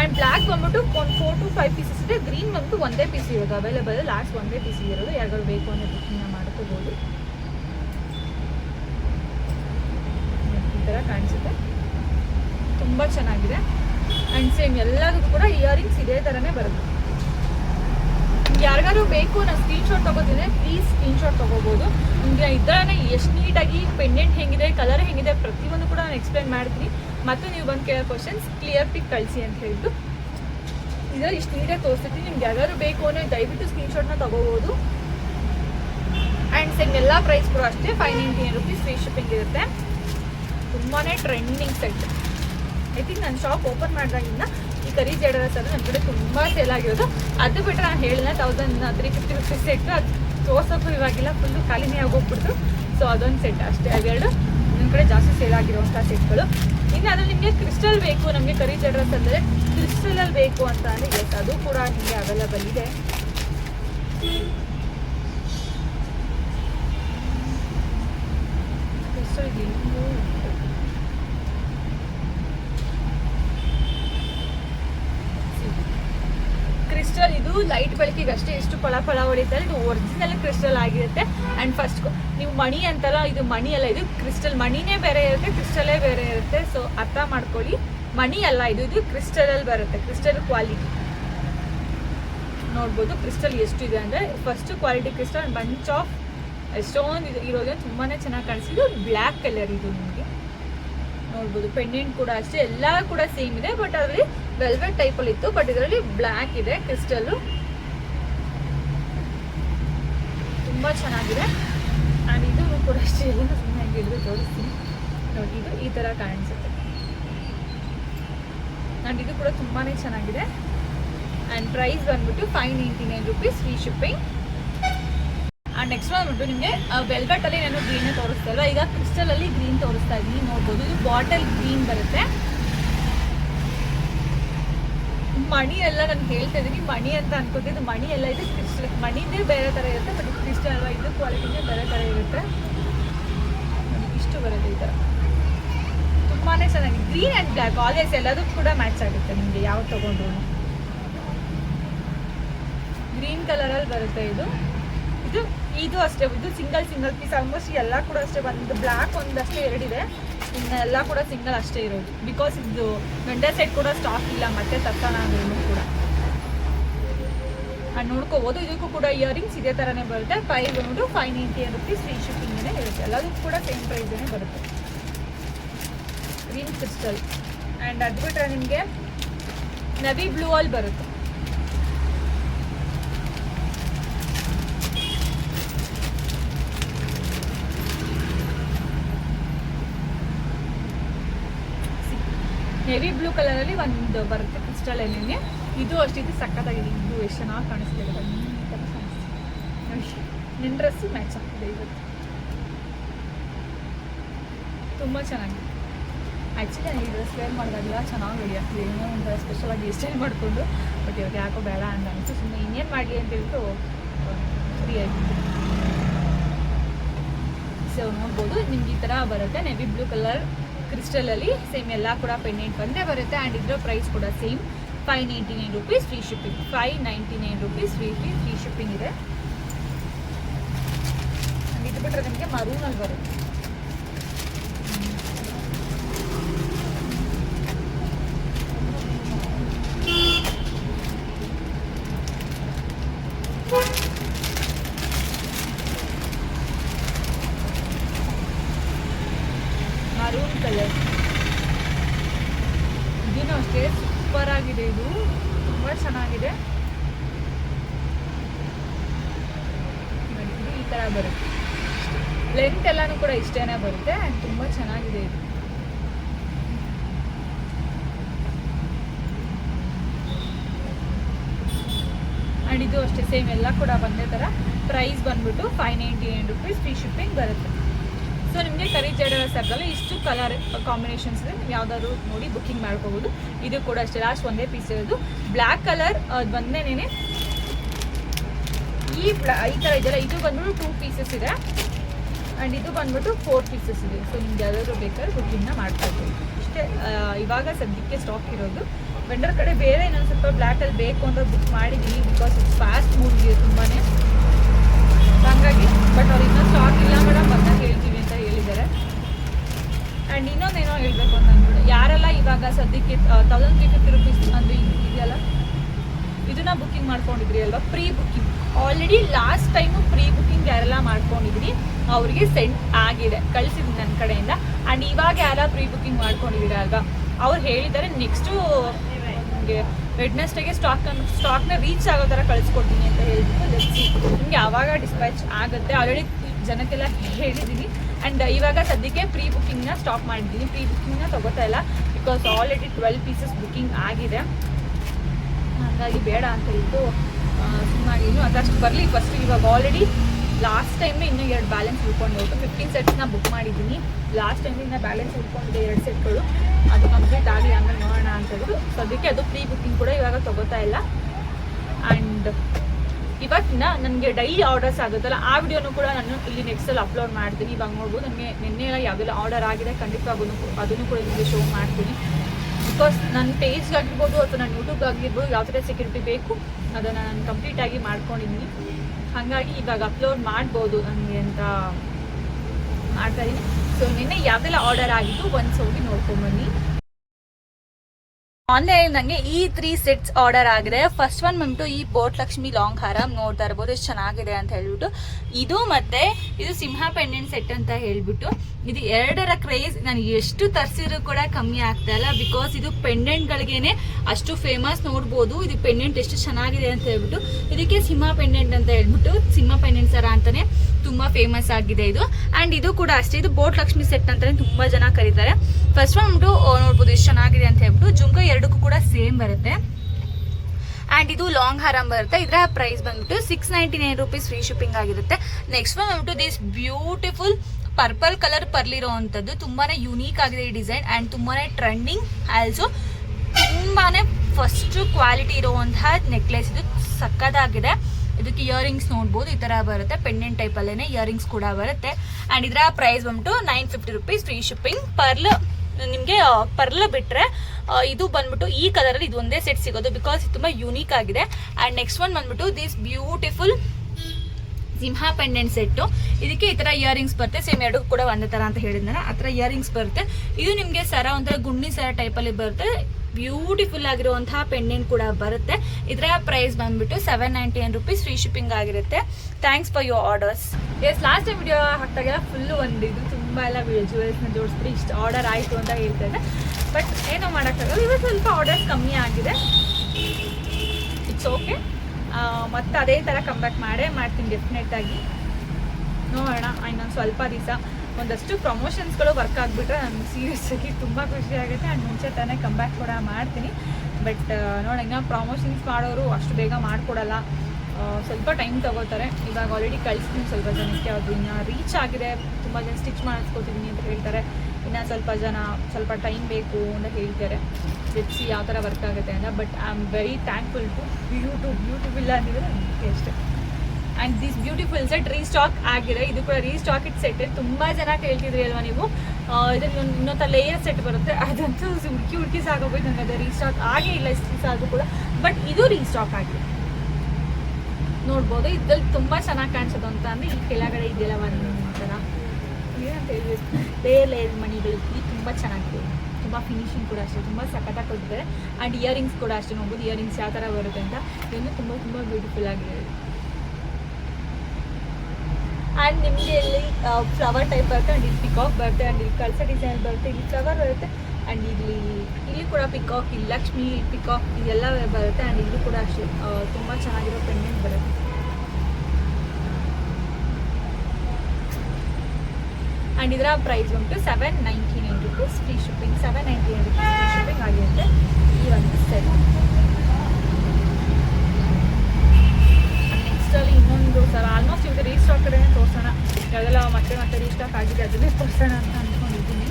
ಆ್ಯಂಡ್ ಬ್ಲ್ಯಾಕ್ ಬಂದ್ಬಿಟ್ಟು ಒಂದು ಫೋರ್ ಟು ಫೈವ್ ಪೀಸಸ್ ಇದೆ ಗ್ರೀನ್ ಬಂದು ಒಂದೇ ಪೀಸ್ ಇರೋದು ಅವೈಲೇಬಲ್ ಲಾಸ್ಟ್ ಒಂದೇ ಪೀಸ್ ಇರೋದು ಯಾರು ಬೇಕು ಅಂದರೆ ಬುಕ್ಕಿಂಗ್ ಮಾಡ್ಕೋಬೋದು. ಈ ಥರ ಕಾಣಿಸುತ್ತೆ. ತುಂಬ ಚೆನ್ನಾಗಿದೆ. ಆ್ಯಂಡ್ ಸೇಮ್ ಎಲ್ಲದಕ್ಕೂ ಕೂಡ ಇಯರಿಂಗ್ಸ್ ಇದೇ ತರನೇ ಬರುತ್ತೆ. ಯಾರಿಗಾದ್ರು ಬೇಕು ನಾನು ಸ್ಕ್ರೀನ್ಶಾಟ್ ತಗೋತಿದ್ರೆ ಪ್ಲೀಸ್ ಸ್ಕ್ರೀನ್ಶಾಟ್ ತಗೋಬಹುದು ನಿಮಗೆ ಇದರನೇ ಎಷ್ಟು ನೀಟಾಗಿ ಪೆಂಡೆಂಟ್ ಹೆಂಗಿದೆ ಕಲರ್ ಹೆಂಗಿದೆ ಪ್ರತಿಯೊಂದು ಕೂಡ ನಾನು ಎಕ್ಸ್ಪ್ಲೈನ್ ಮಾಡ್ತೀನಿ. ಮತ್ತು ನೀವು ಬಂದು ಕೇಳೋ ಕ್ವಶನ್ಸ್ ಕ್ಲಿಯರ್ ಪಿಕ್ ಕಳಿಸಿ ಅಂತ ಹೇಳಿದ್ದು ಇದರಲ್ಲಿ ಇಷ್ಟು ನೀಟಾಗಿ ತೋರಿಸ್ತೀನಿ ನಿಮ್ಗೆ ಯಾರು ಬೇಕು ಅಂದರೆ ದಯವಿಟ್ಟು ಸ್ಕ್ರೀನ್ಶಾಟ್ನ ತಗೋಬಹುದು ಆ್ಯಂಡ್ ಸೇಮ್ ಎಲ್ಲ ಪ್ರೈಸ್ ಕೂಡ ಅಷ್ಟೇ five ninety nine rupees free shipping ಇರುತ್ತೆ. ತುಂಬಾ ಟ್ರೆಂಡಿಂಗ್ ಸೆಟ್ ಐ ಥಿಂಕ್ ನಾನು ಶಾಪ್ ಓಪನ್ ಮಾಡಿದಾಗಿಂದ ಈ ಕರಿ ಜಡರ ಸರ್ ನಮ್ಮ ಕಡೆ ತುಂಬ ಸೇಲ್ ಆಗಿರೋದು. ಅದು ಬಿಟ್ಟರೆ ನಾನು ಹೇಳಿಲ್ಲ thousand three fifty rupees set ಅದು ತೋರ್ಸೋಕ್ಕೂ ಇವಾಗಿಲ್ಲ ಫುಲ್ಲು ಖಾಲಿನೇ ಆಗೋಗ್ಬಿಡ್ತು. ಸೊ ಅದೊಂದು ಸೆಟ್ ಅಷ್ಟೇ. ಅವೆರಡು ನನ್ನ ಕಡೆ ಜಾಸ್ತಿ ಸೇಲ್ ಆಗಿರುವಂಥ ಸೆಟ್ಗಳು ಇನ್ನು ಅದ್ರಲ್ಲಿ ನಿಮಗೆ ಕ್ರಿಸ್ಟಲ್ ಬೇಕು, ನಮಗೆ ಕರಿ ಜಡ್ರಸ್ ಅಂದರೆ ಕ್ರಿಸ್ಟಲಲ್ಲಿ ಬೇಕು ಅಂತ ಅಂದರೆ ಎಸ್ ಅದು ಕೂಡ ನಿಮಗೆ ಅವೈಲಬಲ್ ಇದೆ. ಕ್ರಿಸ್ಟಲ್ ಎಲ್ಲೂ ಕ್ರಿಸ್ಟಲ್ ಇದು ಲೈಟ್ ಬೆಳಕಿಗೆ ಅಷ್ಟೇ ಎಷ್ಟು ಫಳ ಫಳ ಹೊಡಿತಾರೆ ಇದು ಒರಿಜಿನಲ್ ಕ್ರಿಸ್ಟಲ್ ಆಗಿರುತ್ತೆ. ಆ್ಯಂಡ್ ಫಸ್ಟ್ ನೀವು ಮಣಿ ಅಂತಲ್ಲ, ಇದು ಮಣಿ ಅಲ್ಲ, ಇದು ಕ್ರಿಸ್ಟಲ್ ಮಣಿನೇ ಬೇರೆ ಇರುತ್ತೆ ಕ್ರಿಸ್ಟಲೇ ಬೇರೆ ಇರುತ್ತೆ. ಸೊ ಅರ್ಥ ಮಾಡ್ಕೊಳ್ಳಿ. ಮಣಿ ಅಲ್ಲ, ಇದು ಇದು ಕ್ರಿಸ್ಟಲಲ್ಲಿ ಬರುತ್ತೆ ಕ್ರಿಸ್ಟಲ್ ಕ್ವಾಲಿಟಿ ನೋಡ್ಬೋದು ಕ್ರಿಸ್ಟಲ್ ಎಷ್ಟು ಇದೆ ಅಂದರೆ first quality crystal bunch of ಎಷ್ಟೊಂದು ಇದು ಇರೋದೇ ತುಂಬಾ ಚೆನ್ನಾಗಿ ಕಾಣಿಸಿದ್ದು ಬ್ಲ್ಯಾಕ್ ಕಲರ್ ಇದು ನಿಮಗೆ. ನೋಡ್ಬೋದು ಪೆಂಡೆಂಟ್ ಕೂಡ ಅಷ್ಟೇ, ಎಲ್ಲ ಕೂಡ ಸೇಮ್ ಇದೆ ಬಟ್ ಅದರಲ್ಲಿ ವೆಲ್ವೆಟ್ ಟೈಪಲ್ಲಿ ಇತ್ತು, ಬಟ್ ಇದರಲ್ಲಿ ಬ್ಲ್ಯಾಕ್ ಇದೆ, ಕ್ರಿಸ್ಟಲ್ಲು. ತುಂಬ ಚೆನ್ನಾಗಿದೆ. ಆ್ಯಂಡ್ ಇದು ಕೂಡ ಹಿಡಿದು ತೋರಿಸ್ತೀನಿ. ನೋಡಿ, ಇದು ಈ ಥರ ಕಾಣಿಸುತ್ತೆ. ಆ್ಯಂಡ್ ಇದು ಕೂಡ ತುಂಬಾ ಚೆನ್ನಾಗಿದೆ. ಆ್ಯಂಡ್ ಪ್ರೈಸ್ ಬಂದ್ಬಿಟ್ಟು five ninety nine rupees free shipping and next ಬಂದ್ಬಿಟ್ಟು ನಿಮಗೆ ವೆಲ್ವೆಟ್ ಅಲ್ಲಿ ನಾನು ಗ್ರೀನ್ ತೋರಿಸ್ತಾ ಇಲ್ವಾ? ಈಗ ಕ್ರಿಸ್ಟಲ್ ಅಲ್ಲಿ ಗ್ರೀನ್ ತೋರಿಸ್ತಾ ಇದ್ದೀನಿ. ನೋಡ್ಬೋದು, ಇದು ಬಾಟಲ್ ಗ್ರೀನ್ ಬರುತ್ತೆ. ಮಣಿ ಎಲ್ಲ ನಾನು ಹೇಳ್ತಾ ಇದ್ದೀನಿ, ಮಣಿ ಅಂತ ಅನ್ಕೋತಿದ್ದು, ಮಣಿ ಎಲ್ಲ ಇದೆ ಕ್ರಿಸ್ಟಲ್ ಮಣಿನೇ ಬೇರೆ ಥರ ಇರುತ್ತೆ ಬಟ್ ಕ್ರಿಸ್ಟಲ್ ಅಲ್ವಾ ಇದು ಕ್ವಾಲಿಟಿನೇ ಬೇರೆ ಥರ ಇರುತ್ತೆ. ಇಷ್ಟು ಬರುತ್ತೆ ಈ ಥರ. ತುಂಬಾ ಚೆನ್ನಾಗಿ ಗ್ರೀನ್ ಆ್ಯಂಡ್ ಬ್ಲ್ಯಾಕ್ ಆಲ್ವೇಸ್ ಎಲ್ಲದಕ್ಕೂ ಕೂಡ ಮ್ಯಾಚ್ ಆಗುತ್ತೆ ನಿಮಗೆ ಯಾವ ತೊಗೊಂಡ್ರು ಗ್ರೀನ್ ಕಲರಲ್ಲಿ ಬರುತ್ತೆ ಇದು. ಇದು ಇದು ಅಷ್ಟೇ, ಇದು ಸಿಂಗಲ್ ಸಿಂಗಲ್ ಪೀಸ್ ಆಲ್ಮೋಸ್ಟ್ ಎಲ್ಲ ಕೂಡ ಅಷ್ಟೇ ಒಂದು ಬ್ಲ್ಯಾಕ್ ಒಂದಷ್ಟೇ, ಎರಡಿದೆ. ಇನ್ನು ಎಲ್ಲ ಕೂಡ ಸಿಂಗಲ್ ಅಷ್ಟೇ ಇರೋದು. ಬಿಕಾಸ್ ಇದು ವೆಂಡರ್ ಸೈಡ್ ಕೂಡ ಸ್ಟಾಕ್ ಇಲ್ಲ, ಮತ್ತೆ ತರ್ತಾನ ಅಂದ್ರೂ ಕೂಡ. ಆ್ಯಂಡ್ ನೋಡ್ಕೋಬೋದು. ಇದಕ್ಕೂ ಕೂಡ ಇಯರಿಂಗ್ಸ್ ಇದೇ ಥರನೇ ಬರುತ್ತೆ. ಫೈವ್ ಬಂದ್ಬಿಟ್ಟು ಫೈವ್ ನೈಂಟಿ ರುಪೀಸ್ ಫ್ರೀ ಶಿಪ್ಪಿಂಗೇ ಇರುತ್ತೆ. ಎಲ್ಲದಕ್ಕೂ ಕೂಡ ಸೇಮ್ ಪ್ರೈಸೇ ಬರುತ್ತೆ. ಗ್ರೀನ್ ಕ್ರಿಸ್ಟಲ್ ಆ್ಯಂಡ್ ಅದು ಬಿಟ್ಟರೆ ನಿಮಗೆ ನವಿ ಬ್ಲೂ ಅಲ್ಲಿ ಬರುತ್ತೆ. ಹೆವಿ ಬ್ಲೂ ಕಲರಲ್ಲಿ ಒಂದು ಬರುತ್ತೆ ಕ್ರಿಸ್ಟಲ್ ಎಣ್ಣೆ ಇದು ಅಷ್ಟೇ ಸಕ್ಕತ್ತಾಗಿದೆ ಇದು ಎಷ್ಟು ಚೆನ್ನಾಗಿ ಕಾಣಿಸ್ತಿದೆ ಇದೆ ನಿನ್ನ ಡ್ರೆಸ್ಸು ಮ್ಯಾಚ್ ಆಗ್ತಿದೆ ಇವತ್ತು. ತುಂಬ ಚೆನ್ನಾಗಿದೆ. ಆ್ಯಕ್ಚುಲಿ ನಾನು ಈ ಡ್ರೆಸ್ ವೇರ್ ಮಾಡಿದಾಗೆಲ್ಲ ಚೆನ್ನಾಗಿ ರೆಡಿ ಆಗ್ತಿದೆ. ಏನೋ ಒಂಥರ ಸ್ಪೆಷಲಾಗಿ ಸ್ಟೈಲ್ ಮಾಡಿಕೊಂಡು ಬಟ್ ಇವಾಗ ಯಾಕೋ ಬೇಡ ಅಂತ ಅನಿಸ್ತು. ಸುಮ್ಮನೆ ಇನ್ನೇನು ಮಾಡಲಿ ಅಂತ ಹೇಳ್ಬಿಟ್ಟು ಫ್ರೀ ಆಗಿತ್ತು ಸೊ ನೋಡ್ಬೋದು. ನಿಮ್ಗೆ ಈ ಥರ ಬರುತ್ತೆ. ನೆವಿ ಬ್ಲೂ ಕಲರ್ ಕ್ರಿಸ್ಟಲಲ್ಲಿ ಸೇಮ್ ಎಲ್ಲ ಕೂಡ ಪೆಂಡೆಂಟ್ ಬಂದೇ ಬರುತ್ತೆ. ಆ್ಯಂಡ್ ಇದರ ಪ್ರೈಸ್ ಕೂಡ same five ninety nine rupees free shipping five ninety nine rupees free free free shipping ಇದೆ ಇದು ಬಿಟ್ಟರೆ ನಿಮಗೆ ಮರೂನಲ್ಲಿ ಬರುತ್ತೆ ಮರೂನ್ ಕಲರ್ ಇದೂ ಅಷ್ಟೇ ಸೂಪರ್ ಆಗಿದೆ ಇದು ತುಂಬ ಚೆನ್ನಾಗಿದೆ ನೋಡಿ, ಇದು ಈ ಥರ ಬರುತ್ತೆ ಲೆಂತ್ ಎಲ್ಲಾನು ಕೂಡ ಇಷ್ಟೇನೆ ಬರುತ್ತೆ ಆ್ಯಂಡ್ ತುಂಬ ಚೆನ್ನಾಗಿದೆ ಇದು. ಆ್ಯಂಡ್ ಇದು ಅಷ್ಟೇ ಸೇಮ್ ಎಲ್ಲ ಕೂಡ ಬಂದೇ ಥರ ಪ್ರೈಸ್ ಬಂದ್ಬಿಟ್ಟು five ninety nine rupees free shipping ಬರುತ್ತೆ. ಸೊ ನಿಮಗೆ ಕರಿ ಜಡರ ಸರ್ಕಲ್ ಇಷ್ಟು ಕಲರ್ ಕಾಂಬಿನೇಷನ್ಸ್ ಇದೆ, ನೀವು ಯಾವ್ದಾದ್ರು ನೋಡಿ ಬುಕ್ಕಿಂಗ್ ಮಾಡ್ಕೋಬೋದು. ಇದು ಕೂಡ ಅಷ್ಟೇ ಲಾಸ್ಟ್ ಒಂದೇ ಪೀಸ್ ಇರೋದು. ಬ್ಲ್ಯಾಕ್ ಕಲರ್ ಅದು ಬಂದೇನೆ ಈ ಈ ಥರ ಇದೆಯಲ್ಲ, ಇದು ಬಂದ್ಬಿಟ್ಟು ಟೂ ಪೀಸಸ್ ಇದೆ. ಆ್ಯಂಡ್ ಇದು ಬಂದ್ಬಿಟ್ಟು ಫೋರ್ ಪೀಸಸ್ ಇದೆ. ಸೊ ನಿಮ್ಗೆ ಯಾವ್ದಾದ್ರು ಬೇಕಾದ್ರೆ ಬುಕ್ಕಿಂಗ್ನ ಮಾಡ್ಕೊಳ್ಬೋದು ಇಷ್ಟೇ ಇವಾಗ ಸದ್ಯಕ್ಕೆ ಸ್ಟಾಕ್ ಇರೋದು. ವೆಂಡರ್ ಕಡೆ ಬೇರೆ ಇನ್ನೊಂದು ಸ್ವಲ್ಪ ಬ್ಲ್ಯಾಕಲ್ಲಿ ಬೇಕು ಅಂತ ಬುಕ್ ಮಾಡಿದ್ದೀನಿ ಬಿಕಾಸ್ ಇಟ್ಸ್ ಫಾಸ್ಟ್ ಮೂವಿಗೆ ತುಂಬಾ ಹಾಗಾಗಿ ಬಟ್ ಅವ್ರು ಇನ್ನೂ ಸ್ಟಾಕ್ ಇಲ್ಲ ಮೇಡಮ್ ಬಂದಾಗ ಹೇಳ್ತೀವಿ ಅಂತ ಹೇಳಿದ್ದಾರೆ. ಆ್ಯಂಡ್ ಇನ್ನೊಂದೇನೋ ಹೇಳಬೇಕು ಅಂತ ಅಂದ್ಬಿಟ್ಟು, ಯಾರೆಲ್ಲ ಇವಾಗ ಸದ್ಯಕ್ಕೆ ತೌಸಂಡ್ ತ್ರೀ ಫಿಫ್ಟಿ ರುಪೀಸ್ ಅಂದರೆ ಇದೆಯಲ್ಲ? ಇದನ್ನ ಬುಕ್ಕಿಂಗ್ ಮಾಡ್ಕೊಂಡಿದ್ರಿ ಅಲ್ವಾ? Pre booking already last time pre booking ಯಾರೆಲ್ಲ ಮಾಡ್ಕೊಂಡಿದ್ದೀನಿ ಅವರಿಗೆ ಸೆಂಡ್ ಆಗಿದೆ ಕಳಿಸಿದ್ದೀನಿ ನನ್ನ ಕಡೆಯಿಂದ. ಆ್ಯಂಡ್ ಇವಾಗ ಯಾರ ಪ್ರೀ ಬುಕ್ಕಿಂಗ್ ಮಾಡ್ಕೊಂಡಿದ್ದೀರಾ ಅಲ್ವಾ ಅವ್ರು ಹೇಳಿದ್ದಾರೆ ನೆಕ್ಸ್ಟು ನಿಮಗೆ ವೆಡ್ನೆಸ್ಡೇಗೆ ಸ್ಟಾಕ್ ಸ್ಟಾಕ್ನ ರೀಚ್ ಆಗೋ ಥರ ಕಳಿಸ್ಕೊಡ್ತೀನಿ ಅಂತ ಹೇಳ್ಬಿಟ್ಟು ಲೆಟ್ಸಿ ನಿಮಗೆ ಆವಾಗ ಡಿಸ್ಪ್ಯಾಚ್ ಆಗುತ್ತೆ? ಆಲ್ರೆಡಿ ಜನಕ್ಕೆಲ್ಲ ಹೇಳಿದ್ದೀನಿ ಆ್ಯಂಡ್ ಇವಾಗ ಸದ್ಯಕ್ಕೆ ಪ್ರೀ ಬುಕ್ಕಿಂಗ್ನ ಸ್ಟಾಪ್ ಮಾಡಿದ್ದೀನಿ ಪ್ರೀ ಬುಕ್ಕಿಂಗ್ನ ತೊಗೋತಾ ಇಲ್ಲ because already twelve pieces booking ಆಗಿದೆ. ಹಾಗಾಗಿ ಬೇಡ ಅಂತ ಹೇಳ್ಬಿಟ್ಟು ಸುಮ್ಮನಾಗಿ ಇನ್ನು ಅದಷ್ಟು ಬರಲಿ. ಫಸ್ಟ್ ಇವಾಗ ಆಲ್ರೆಡಿ ಲಾಸ್ಟ್ ಟೈಮ್ ಇನ್ನೂ ಎರಡು ಬ್ಯಾಲೆನ್ಸ್ ಉಳ್ಕೊಂಡು ಹೋಗ್ತು ಫಿಫ್ಟೀನ್ ಸೆಟ್ಸ್ನ ಬುಕ್ ಮಾಡಿದ್ದೀನಿ. ಲಾಸ್ಟ್ ಟೈಮ್ ಇನ್ನು ಬ್ಯಾಲೆನ್ಸ್ ಉಳ್ಕೊಂಡಿದೆ ಎರಡು ಸೆಟ್ಗಳು ಅದು ಕಂಪ್ಲೀಟ್ ಆಗಲಿ ಆಮೇಲೆ ನೋಡೋಣ ಅಂತ ಸೊ ಅದಕ್ಕೆ ಅದು ಪ್ರೀ ಬುಕ್ಕಿಂಗ್ ಕೂಡ ಇವಾಗ ತಗೋತಾ ಇಲ್ಲ. ಆ್ಯಂಡ್ ಇವತ್ತಿನ ನನಗೆ ಡೈಲಿ ಆರ್ಡರ್ಸ್ ಆಗುತ್ತಲ್ಲ, ಆ ವಿಡಿಯೋನು ಕೂಡ ನಾನು ಇಲ್ಲಿ ನೆಕ್ಸ್ಟಲ್ಲಿ ಅಪ್ಲೋಡ್ ಮಾಡ್ತೀನಿ. ಇವಾಗ ನೋಡ್ಬೋದು. ನನಗೆ ನಿನ್ನೆ ಎಲ್ಲ ಆರ್ಡರ್ ಆಗಿದೆ ಖಂಡಿತವಾಗೂ ಅದನ್ನು ಕೂಡ ನಿಮಗೆ ಶೋ ಮಾಡ್ತೀನಿ. ಬಿಕಾಸ್ ನನ್ನ ಪೇಜ್ಗಾಗಿರ್ಬೋದು ಅಥವಾ ನನ್ನ ಯೂಟ್ಯೂಬ್ ಆಗಿರ್ಬೋದು ಯಾವ ಥರ ಸೆಕ್ಯೂರಿಟಿ ಬೇಕು, ಅದನ್ನು ನಾನು ಕಂಪ್ಲೀಟಾಗಿ ಮಾಡ್ಕೊಂಡಿದ್ದೀನಿ ಹಾಗಾಗಿ ಇವಾಗ ಅಪ್ಲೋಡ್ ಮಾಡ್ಬೋದು ನನಗೆ ಅಂತ ಮಾಡ್ತಾ ಇದ್ದೀನಿ ಸೊ ನಿನ್ನೆ ಯಾವುದೆಲ್ಲ ಆರ್ಡರ್ ಆಗಿದ್ದು ಒಂದು ಹೋಗಿ ನೋಡ್ಕೊಂಬನ್ನಿ ಆನ್ಲೈನ್ ನನಗೆ ಈ ತ್ರೀ ಸೆಟ್ಸ್ ಆರ್ಡರ್ ಆಗಿದೆ. ಫಸ್ಟ್ ಒನ್ ಬಂದ್ಬಿಟ್ಟು ಈ ಬೋಟ್ ಲಕ್ಷ್ಮಿ ಲಾಂಗ್ ಹಾರ ನೋಡ್ತಾ ಇರ್ಬೋದು ಎಷ್ಟು ಚೆನ್ನಾಗಿದೆ ಅಂತ ಹೇಳ್ಬಿಟ್ಟು. ಇದು ಮತ್ತೆ ಇದು ಸಿಂಹ ಪೆಂಡೆಂಟ್ ಸೆಟ್ ಅಂತ ಹೇಳ್ಬಿಟ್ಟು. ಇದು ಎರಡರ ಕ್ರೇಜ್ ನಾನು ಎಷ್ಟು ತರಿಸಿದ್ರು ಕೂಡ ಕಮ್ಮಿ ಆಗ್ತಾ ಇಲ್ಲ. ಬಿಕಾಸ್ ಇದು ಪೆಂಡೆಂಟ್ಗಳಿಗೇನೆ ಅಷ್ಟು ಫೇಮಸ್ ನೋಡ್ಬೋದು. ಇದು ಪೆಂಡೆಂಟ್ ಎಷ್ಟು ಚೆನ್ನಾಗಿದೆ ಅಂತ ಹೇಳ್ಬಿಟ್ಟು. ಇದಕ್ಕೆ ಸಿಂಹ ಪೆಂಡೆಂಟ್ ಅಂತ ಹೇಳ್ಬಿಟ್ಟು ಸಿಂಹ ಪೆಂಡೆಂಟ್ ಸರ ಅಂತಾನೆ ತುಂಬಾ ಫೇಮಸ್ ಆಗಿದೆ ಇದು. ಅಂಡ್ ಇದು ಕೂಡ ಅಷ್ಟೇ ಇದು ಬೋಟ್ ಲಕ್ಷ್ಮಿ ಸೆಟ್ ಅಂತಾನೆ ತುಂಬಾ ಜನ ಕರೀತಾರೆ. ಫಸ್ಟ್ ಒನ್ ಆ, ನೋಡ್ಬೋದು ಎಷ್ಟು ಚೆನ್ನಾಗಿದೆ ಅಂತ ಹೇಳ್ಬಿಟ್ಟು ಜುಮ್ಕ ಎರಡಕ್ಕೂ ಕೂಡ ಸೇಮ್ ಬರುತ್ತೆ. ಆ್ಯಂಡ್ ಇದು ಲಾಂಗ್ ಹಾರಂ ಬರುತ್ತೆ. ಇದರ ಪ್ರೈಸ್ ಬಂದ್ಬಿಟ್ಟು six ninety nine rupees free shipping ಆಗಿರುತ್ತೆ. ನೆಕ್ಸ್ಟ್ ಒನ್ ಬಂದ್ಬಿಟ್ಟು ದಿಸ್ ಬ್ಯೂಟಿಫುಲ್ ಪರ್ಪಲ್ ಕಲರ್ ಪರ್ಲಿರೋ ಅಂಥದ್ದು ತುಂಬಾ ಯುನೀಕ್ ಆಗಿದೆ ಈ ಡಿಸೈನ್ ಆ್ಯಂಡ್ ತುಂಬಾ ಟ್ರೆಂಡಿಂಗ್ ಆಲ್ಸೋ ತುಂಬಾ ಫಸ್ಟ್ ಕ್ವಾಲಿಟಿ ಇರುವಂತಹ ನೆಕ್ಲೆಸ್ ಇದು ಸಕ್ಕದಾಗಿದೆ ಇದಕ್ಕೆ ಇಯರಿಂಗ್ಸ್ ನೋಡ್ಬೋದು, ಈ ಥರ ಬರುತ್ತೆ. ಪೆಂಡೆಂಟ್ ಟೈಪಲ್ಲೇ ಇಯರಿಂಗ್ಸ್ ಕೂಡ ಬರುತ್ತೆ. ಆ್ಯಂಡ್ ಇದರ ಪ್ರೈಸ್ ಬಂದ್ಬಿಟ್ಟು nine fifty rupees free shipping pearl, ನಿಮಗೆ ಪರ್ಲ್ ಬಿಟ್ಟರೆ ಇದು ಬಂದ್ಬಿಟ್ಟು ಈ ಕಲರಲ್ಲಿ ಇದು ಒಂದೇ ಸೆಟ್ ಸಿಗೋದು ಬಿಕಾಸ್ ಇದು ತುಂಬ ಯೂನಿಕ್ ಆಗಿದೆ. ಆ್ಯಂಡ್ ನೆಕ್ಸ್ಟ್ ಒನ್ ಬಂದ್ಬಿಟ್ಟು ದಿಸ್ ಬ್ಯೂಟಿಫುಲ್ ಸಿಂಹ ಪೆಂಡೆಂಟ್ ಸೆಟ್ಟು ಇದಕ್ಕೆ ಈ ಥರ ಇಯರಿಂಗ್ಸ್ ಬರುತ್ತೆ. ಸೇಮ್ ಎರಡು ಕೂಡ ಒಂದೇ ಥರ ಅಂತ ಹೇಳಿದ್ನಲ್ಲ, ಆ ಥರ ಇಯರಿಂಗ್ಸ್ ಬರುತ್ತೆ. ಇದು ನಿಮಗೆ ಸರ ಒಂಥರ ಗುಂಡಿ ಸರ ಟೈಪಲ್ಲಿ ಬರುತ್ತೆ. ಬ್ಯೂಟಿಫುಲ್ ಆಗಿರುವಂತಹ ಪೆಂಡೆಂಟ್ ಕೂಡ ಬರುತ್ತೆ. ಇದರ ಪ್ರೈಸ್ ಬಂದ್ಬಿಟ್ಟು seven ninety nine rupees free shipping ಆಗಿರುತ್ತೆ thanks for your orders yes last video ಹಾಕ್ದಾಗೆಲ್ಲ full ಒಂದು ಇದು, ತುಂಬ ಎಲ್ಲ ಜ್ಯುವೆಲ್ಸ್ನ ಜೋಡಿಸಿದ್ರೆ ಇಷ್ಟು ಆರ್ಡರ್ ಆಯಿತು ಅಂತ ಹೇಳ್ತಾ ಇದ್ದೆ. ಬಟ್ ಏನೋ ಮಾಡೋಕ್ಕಾಗಲ್ಲ ಇವತ್ತು ಸ್ವಲ್ಪ ಆರ್ಡರ್ಸ್ ಕಮ್ಮಿ ಆಗಿದೆ. ಇಟ್ಸ್ ಓಕೆ ಮತ್ತೆ ಅದೇ ಥರ ಕಮ್ಬ್ಯಾಕ್ ಮಾಡೇ ಮಾಡ್ತೀನಿ ಡೆಫಿನೆಟ್ ಆಗಿ. ನೋಡೋಣ, ಇನ್ನೊಂದು ಸ್ವಲ್ಪ ದಿವಸ. ಒಂದಷ್ಟು ಪ್ರಮೋಷನ್ಸ್ಗಳು ವರ್ಕ್ ಆಗಿಬಿಟ್ರೆ ನನಗೆ ಸೀರಿಯಸ್ ಆಗಿ ತುಂಬ ಖುಷಿ ಆಗುತ್ತೆ. ಆ್ಯಂಡ್ ಮುಂಚೆ ತಾನೇ ಕಂಬ್ಯಾಕ್ ಕೂಡ ಮಾಡ್ತೀನಿ. ಬಟ್ ಇನ್ನು ಪ್ರಮೋಷನ್ಸ್ ಮಾಡೋರು ಅಷ್ಟು ಬೇಗ ಮಾಡಿಕೊಡಲ್ಲ. ಸ್ವಲ್ಪ ಟೈಮ್ ತಗೋತಾರೆ. ಇವಾಗ ಆಲ್ರೆಡಿ ಕಳಿಸ್ತೀನಿ ಸ್ವಲ್ಪ ಜನಕ್ಕೆ. ಅದು ಇನ್ನು ರೀಚ್ ಆಗಿದೆ. ತುಂಬ ಜನ ಸ್ಟಿಚ್ ಮಾಡಿಸ್ಕೊತಿದ್ದೀನಿ ಅಂತ ಹೇಳ್ತಾರೆ. ಇನ್ನು ಸ್ವಲ್ಪ ಜನ, ಸ್ವಲ್ಪ ಟೈಮ್ ಬೇಕು ಅಂತ ಹೇಳ್ತಾರೆ. ವೆಬ್ಸಿ ಯಾವ ಥರ ವರ್ಕ್ ಆಗುತ್ತೆ ಅಂತ. But I am very thankful to YouTube YouTube ಇಲ್ಲ ಅಂದಿದ್ರೆ ನನಗೆ ಅಷ್ಟೇ. And this beautiful set restock ಆಗಿದೆ. ಇದು ಕೂಡ ರೀಸ್ಟಾಕ್ ಇಟ್ ಸೆಟ್ ತುಂಬ ಜನ ಕೇಳ್ತಿದ್ರಿ ಅಲ್ವಾ ನೀವು? ಇದರಲ್ಲಿ ಇನ್ನೊಂದು ಲೇಯರ್ ಸೆಟ್ ಬರುತ್ತೆ. ಅದಂತೂ ಹುಡುಕಿ ಹುಡುಕಿ ಸಾಕೋಬೇಕು ನನಗೆ ಅದು ರೀಸ್ಟಾಕ್ ಆಗೇ ಇಲ್ಲ ಇಷ್ಟು ಅದು ಕೂಡ. ಬಟ್ ಇದು ರೀಸ್ಟಾಕ್ ಆಗಿದೆ. ನೋಡ್ಬೋದು. ಇದ್ರಲ್ಲಿ ತುಂಬ ಚೆನ್ನಾಗಿ ಕಾಣಿಸೋದು ಅಂತ ಅಂದರೆ ಈ ಕೆಳಗಡೆ ಇದೆಯಲ್ಲ ಒಂದು ಥರ. ಏನಂತ ಹೇಳ್ಬೇಕು? ಲೇಯರ್ ಲೇಯರ್ ಮಣಿಗಳು. ಇಲ್ಲಿ ತುಂಬ ಚೆನ್ನಾಗಿದೆ. ತುಂಬ ಫಿನಿಶಿಂಗ್ ಕೂಡ ಅಷ್ಟೇ. ತುಂಬ ಸಖತ್ತಾಗಿ ಕೊಟ್ಟಿದ್ದಾರೆ. ಆ್ಯಂಡ್ ಇಯರಿಂಗ್ಸ್ ಕೂಡ ಅಷ್ಟೇ. ನೋಡ್ಬೋದು ಇಯರಿಂಗ್ಸ್ ಯಾವ ಥರ ಬರುತ್ತೆ ಅಂತ. ಇದನ್ನು ತುಂಬ ತುಂಬ ಬ್ಯೂಟಿಫುಲ್ ಆಗಿದೆ. ಆ್ಯಂಡ್ ನಿಮಗೆ ಇಲ್ಲಿ ಫ್ಲವರ್ ಟೈಪ್ ಬರುತ್ತೆ ಆ್ಯಂಡ್ ಇಲ್ಲಿ ಪಿಕಾಕ್ ಬರುತ್ತೆ ಆ್ಯಂಡ್ ಇಲ್ಲಿ ಕಳಸ ಡಿಸೈನ್ ಬರುತ್ತೆ, ಇಲ್ಲಿ ಫ್ಲವರ್ ಬರುತ್ತೆ ಆ್ಯಂಡ್ ಇಲ್ಲಿ ಇಲ್ಲಿ ಕೂಡ ಪಿಕಾಕ್ ಇಲ್ಲಿ ಲಕ್ಷ್ಮಿ ಪಿಕಾಕ್ ಇದೆಲ್ಲ ಬರುತ್ತೆ ಆ್ಯಂಡ್ ಇಲ್ಲಿ ಕೂಡ ಅಷ್ಟೇ ತುಂಬ ಚೆನ್ನಾಗಿರೋ ಪೆಂಡೆಂಟ್ ಬರುತ್ತೆ. ಆ್ಯಂಡ್ ಇದರ ಪ್ರೈಸ್ ಬಂತು seven ninety nine rupees free shipping seven ninety nine rupees free shipping ಆಗಿರುತ್ತೆ ಈ ಒಂದು ಸೆಟ್ ನೆಕ್ಸ್ಟಲ್ಲಿ ಇನ್ನೊಂದು ಸಲ ಆಲ್ಮೋಸ್ಟ್ ಇವಾಗ ರೀಸ್ಟಾಕ್ ಕಡೆನೇ ತೋರಿಸೋಣ. ಯಾವುದೆಲ್ಲ ಮತ್ತೆ ಮತ್ತೆ ರೀಸ್ಟಾಕ್ ಆಗಿದೆ ಅದನ್ನೇ ತೋರಿಸೋಣ ಅಂತ ಅಂದ್ಕೊಂಡಿದ್ದೀನಿ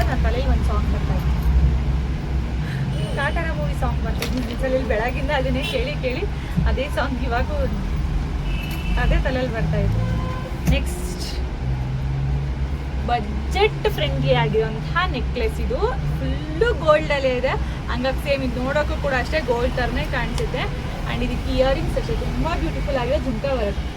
ನನ್ನ ತಲೆಗೆ ಒಂದು ಸಾಂಗ್ ಬರ್ತಾ ಮೂವಿ ಸಾಂಗ್ ನಿಜಲ್ಲಿ ಬೆಳಗಿಂದ ಅದನ್ನೇ ಕೇಳಿ ಕೇಳಿ ಅದೇ ಸಾಂಗ್ ಇವಾಗೂ ಅದೇ ತಲೆಯಲ್ಲಿ ಬರ್ತಾ ಇದೆ. ನೆಕ್ಸ್ಟ್ ಬಜೆಟ್ ಫ್ರೆಂಡ್ಲಿ ಆಗಿರುವಂತಹ ನೆಕ್ಲೆಸ್ ಇದು. ಫುಲ್ಲು ಗೋಲ್ಡಲ್ಲೇ ಇದೆ. ಹಂಗಾಗಿ ಸೇಮ್ ಇದು ನೋಡೋಕ್ಕೂ ಕೂಡ ಅಷ್ಟೇ ಗೋಲ್ಡ್ ಥರನೇ ಕಾಣಿಸುತ್ತೆ ಆ್ಯಂಡ್ ಇದಕ್ಕೆ ಇಯರಿಂಗ್ಸ್ ಅಷ್ಟೇ. ತುಂಬ ಬ್ಯೂಟಿಫುಲ್ ಆಗಿದೆ. ಜುಮ್ಕ ಬರುತ್ತೆ.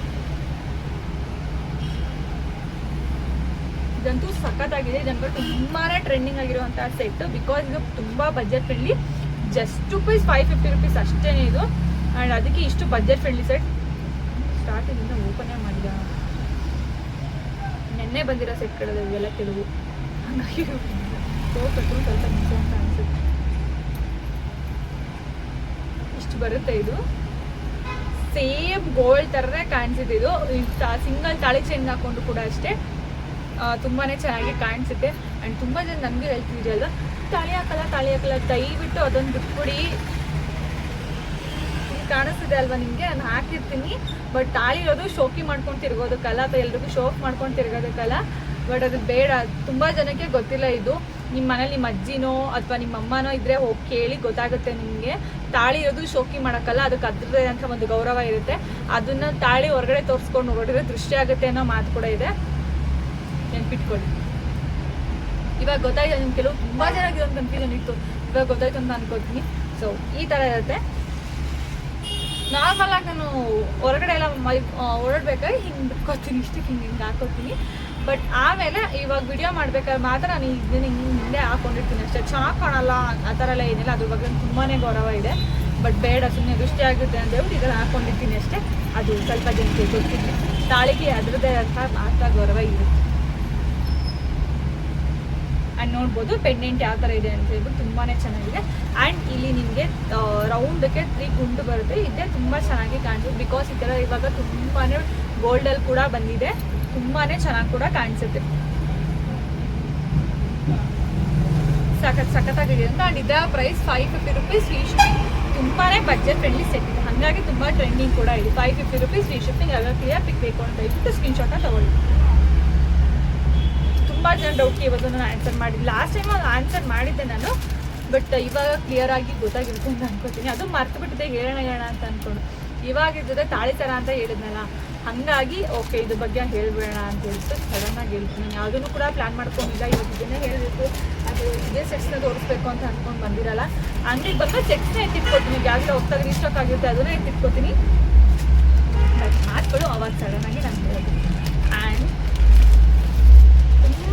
ಇದಂತೂ ಸಖತ್ತಾಗಿದೆ. ಇದಂತೂ ತುಂಬಾ ಟ್ರೆಂಡಿಂಗ್ ಆಗಿರುವಂತಹ ಸೆಟ್ ಬಿಕಾಸ್ ಇದು ತುಂಬ budget friendly just rupees five fifty rupees ಅಷ್ಟೇ ಇದು. ಆ್ಯಂಡ್ ಅದಕ್ಕೆ ಇಷ್ಟು ಬಜೆಟ್ ಫ್ರೆಂಡ್ಲಿ ಸೆಟ್ ಸ್ಟಾರ್ಟಿಂಗಿಂದ ಓಪನೇ ಮಾಡಿದ? ನೆನ್ನೆ ಬಂದಿರೋ ಸೆಟ್ಗಳಿದೆ ಇವೆಲ್ಲ ಕೆಲವು. ಹಾಗಾಗಿ ಹೋಗ್ಬಿಟ್ಟು ಸ್ವಲ್ಪ ನಿಜ ಅಂತ ಇಷ್ಟು ಬರುತ್ತೆ ಇದು. ಸೇಮ್ ಗೋಲ್ಡ್ ಥರನೇ ಕಾಣಿಸುತ್ತೆ ಇದು. ಸಿಂಗಲ್ ತಾಳಿ ಚೈನ್ ಹಾಕೊಂಡು ಕೂಡ ಅಷ್ಟೇ. ತುಂಬಾ ಚೆನ್ನಾಗಿ ಕಾಣಿಸುತ್ತೆ. ಆ್ಯಂಡ್ ತುಂಬ ಜನ ನನಗೆ ಹೇಳ್ತಿದ್ರಲ್ಲ ತಾಳಿ ಹಾಕಲ್ಲ ತಾಳಿ ಹಾಕಲ್ಲ. ದಯವಿಟ್ಟು ಅದೊಂದು ಇಲ್ಲಿ ಕಾಣಿಸ್ತಿದೆ ಅಲ್ವಾ ನಿಮಗೆ? ನಾನು ಹಾಕಿರ್ತೀನಿ. ಬಟ್ ತಾಳಿ ಇರೋದು ಶೋಕಿ ಮಾಡ್ಕೊಂಡು ತಿರ್ಗೋದಕ್ಕಲ್ಲ, ಅಥವಾ ಎಲ್ರಿಗೂ ಶೋಕ್ ಮಾಡ್ಕೊಂಡು ತಿರ್ಗೋದಕ್ಕಲ್ಲ. ಬಟ್ ಅದು ಬೇಡ, ತುಂಬ ಜನಕ್ಕೆ ಗೊತ್ತಿಲ್ಲ ಇದು. ನಿಮ್ಮ ಮನೇಲಿ ನಿಮ್ಮ ಅಜ್ಜಿನೋ ಅಥವಾ ನಿಮ್ಮ ಅಮ್ಮನೋ ಇದ್ರೆ ಹೋಗಿ ಕೇಳಿ ಗೊತ್ತಾಗುತ್ತೆ ನಿಮಗೆ. ತಾಳಿ ಇರೋದು ಶೋಕಿ ಮಾಡೋಕ್ಕಲ್ಲ, ಅದಕ್ಕೆ ಅದ್ರದ್ದೇ ಅಂತ ಒಂದು ಗೌರವ ಇರುತ್ತೆ. ಅದನ್ನ ತಾಳಿ ಹೊರಗಡೆ ತೋರಿಸ್ಕೊಂಡು ಹೊರಡಿದ್ರೆ ದೃಷ್ಟಿ ಆಗುತ್ತೆ ಅನ್ನೋ ಮಾತು ಕೂಡ ಇದೆ. ನೆನ್ಪಿಟ್ಕೊಳ್ಳಿ. ಇವಾಗ ಗೊತ್ತಾಯ್ತು ನಿಮ್ಗೆ ಕೆಲವು ತುಂಬ ಜನಕ್ಕೆ ಒಂದು ಕನ್ಫ್ಯೂಷನ್ ಇತ್ತು. ಇವಾಗ ಗೊತ್ತಾಯ್ತು ಅಂತ ಅನ್ಕೋತೀನಿ. ಸೊ ಈ ಥರ ಇರುತ್ತೆ. ನಾರ್ಮಲ್ ಆಗಿ ನಾನು ಹೊರಗಡೆ ಎಲ್ಲ ಮೈ ಓಡಾಡ್ಬೇಕಾದ್ರೆ ಹಿಂಗೆ ಬಿಟ್ಕೋತೀನಿ, ಇಷ್ಟಕ್ಕೆ ಹಿಂಗೆ ಹಿಂಗೆ ಹಾಕೋತೀನಿ. ಬಟ್ ಆಮೇಲೆ ಇವಾಗ ವಿಡಿಯೋ ಮಾಡ್ಬೇಕಾದ್ರೆ ಮಾತ್ರ ನಾನು ಇದನ್ನ ಹಿಂಗೆ ಹಿಂದೆ ಹಾಕೊಂಡಿರ್ತೀನಿ ಅಷ್ಟೇ. ಚೆನ್ನಾಗಿ ಕಾಣಲ್ಲ, ಆ ಥರ ಎಲ್ಲ ಏನಿಲ್ಲ. ಅದ್ರ ಬಗ್ಗೆ ತುಂಬಾ ಗೌರವ ಇದೆ. ಬಟ್ ಬೇಡ ಸುಮ್ಮನೆ ದೃಷ್ಟಿ ಆಗುತ್ತೆ ಅಂತ ಹೇಳ್ಬಿಟ್ಟು ಇದನ್ನು ಹಾಕೊಂಡಿರ್ತೀನಿ ಅಷ್ಟೇ. ಅದು ಸ್ವಲ್ಪ ಜನಕ್ಕೆ ಗೊತ್ತಿದೆ. ತಾಳಿಗೆ ಅದರದ್ದೇ ಅಂತ ಮಾತ್ರ ಗೌರವ ಇರುತ್ತೆ. ಆ್ಯಂಡ್ ನೋಡ್ಬೋದು ಪೆಂಡೆಂಟ್ ಯಾವ ಥರ ಇದೆ ಅಂತ ಹೇಳ್ಬಿಟ್ಟು ತುಂಬಾ ಚೆನ್ನಾಗಿದೆ. ಆ್ಯಂಡ್ ಇಲ್ಲಿ ನಿಮಗೆ ರೌಂಡಕ್ಕೆ ತ್ರೀ ಗುಂಡು ಬರುತ್ತೆ. ಇದೆ ತುಂಬ ಚೆನ್ನಾಗಿ ಕಾಣಿಸುತ್ತೆ ಬಿಕಾಸ್ ಈ ಥರ ಇವಾಗ ತುಂಬಾ ಗೋಲ್ಡಲ್ಲಿ ಕೂಡ ಬಂದಿದೆ. ತುಂಬಾ ಚೆನ್ನಾಗಿ ಕೂಡ ಕಾಣಿಸುತ್ತೆ. ಸಖತ್ ಸಖತ್ತಾಗಿದೆ ಅಂತ. ಆ್ಯಂಡ್ ಇದರ price five fifty rupees free shipping ತುಂಬಾ ಬಜೆಟ್ ಫ್ರೆಂಡ್ಲಿ ಸೆಟ್ ಇದೆ. ಹಾಗಾಗಿ ತುಂಬ ಟ್ರೆಂಡಿಂಗ್ ಕೂಡ ಇದೆ. Five fifty rupees free shipping ಎಲ್ಲ ಕ್ಲಿಯರ್ ಪಿಕ್ ಬೇಕು ಅಂತ ಹೇಳ್ಬಿಟ್ಟು ಸ್ಕ್ರೀನ್ಶಾಟ್ನ ತಗೊಳ್ಳಿ. ತುಂಬಾ ಜನ ಡೌಟ್ ಇವತ್ತು ನಾನು ಆನ್ಸರ್ ಮಾಡಿಲ್ಲ ಲಾಸ್ಟ್ ಟೈಮ್ ಆನ್ಸರ್ ಮಾಡಿದ್ದೆ ನಾನು ಬಟ್ ಇವಾಗ ಕ್ಲಿಯರ್ ಆಗಿ ಗೊತ್ತಾಗಿರುತ್ತೆ ಅಂತ ಅನ್ಕೋತೀನಿ. ಅದು ಮರ್ತು ಬಿಟ್ಟಿದೆ, ಹೇಳೋಣ ಹೇಳೋಣ ಅಂತ ಅನ್ಕೊಂಡು. ಇವಾಗ ಇದ್ದದೆ ತಾಳಿ ತರ ಅಂತ ಹೇಳಿದ್ನಲ್ಲ, ಹಾಗಾಗಿ ಓಕೆ ಇದ್ರ ಬಗ್ಗೆ ಹೇಳ್ಬೇಡ ಅಂತ ಹೇಳಿಬಿಟ್ಟು ಸಡನ್ ಆಗಿ ಹೇಳ್ತೀನಿ ನಾನು ಯಾವುದನ್ನು ಕೂಡ ಪ್ಲ್ಯಾನ್ ಮಾಡ್ಕೊಂಡಿಲ್ಲ, ಇವಾಗ ಇದನ್ನೇ ಹೇಳಬೇಕು. ಅದು ಇದೇ ಸೆಟ್ಸ್ನ ತೋರಿಸ್ಬೇಕು ಅಂತ ಅಂದ್ಕೊಂಡು ಬಂದಿರಲ್ಲ. ಅಂಗಡಿಗೆ ಬಂದು ಸೆಟ್ಸ್ನ ಎತ್ತಿಟ್ಕೊತೀನಿ ಯಾವ್ದು ಹೋಗ್ತಾ ರೀಸ್ಟಾಕ್ ಆಗಿರುತ್ತೆ, ಅದನ್ನೇ ಎತ್ತಿಟ್ಕೊತೀನಿ ಬಟ್ ಮಾತುಗಳು ಅವಾಗ ಸಡನ್ನಾಗಿ ನಾನು ಹೇಳೋದು. ಆ್ಯಂಡ್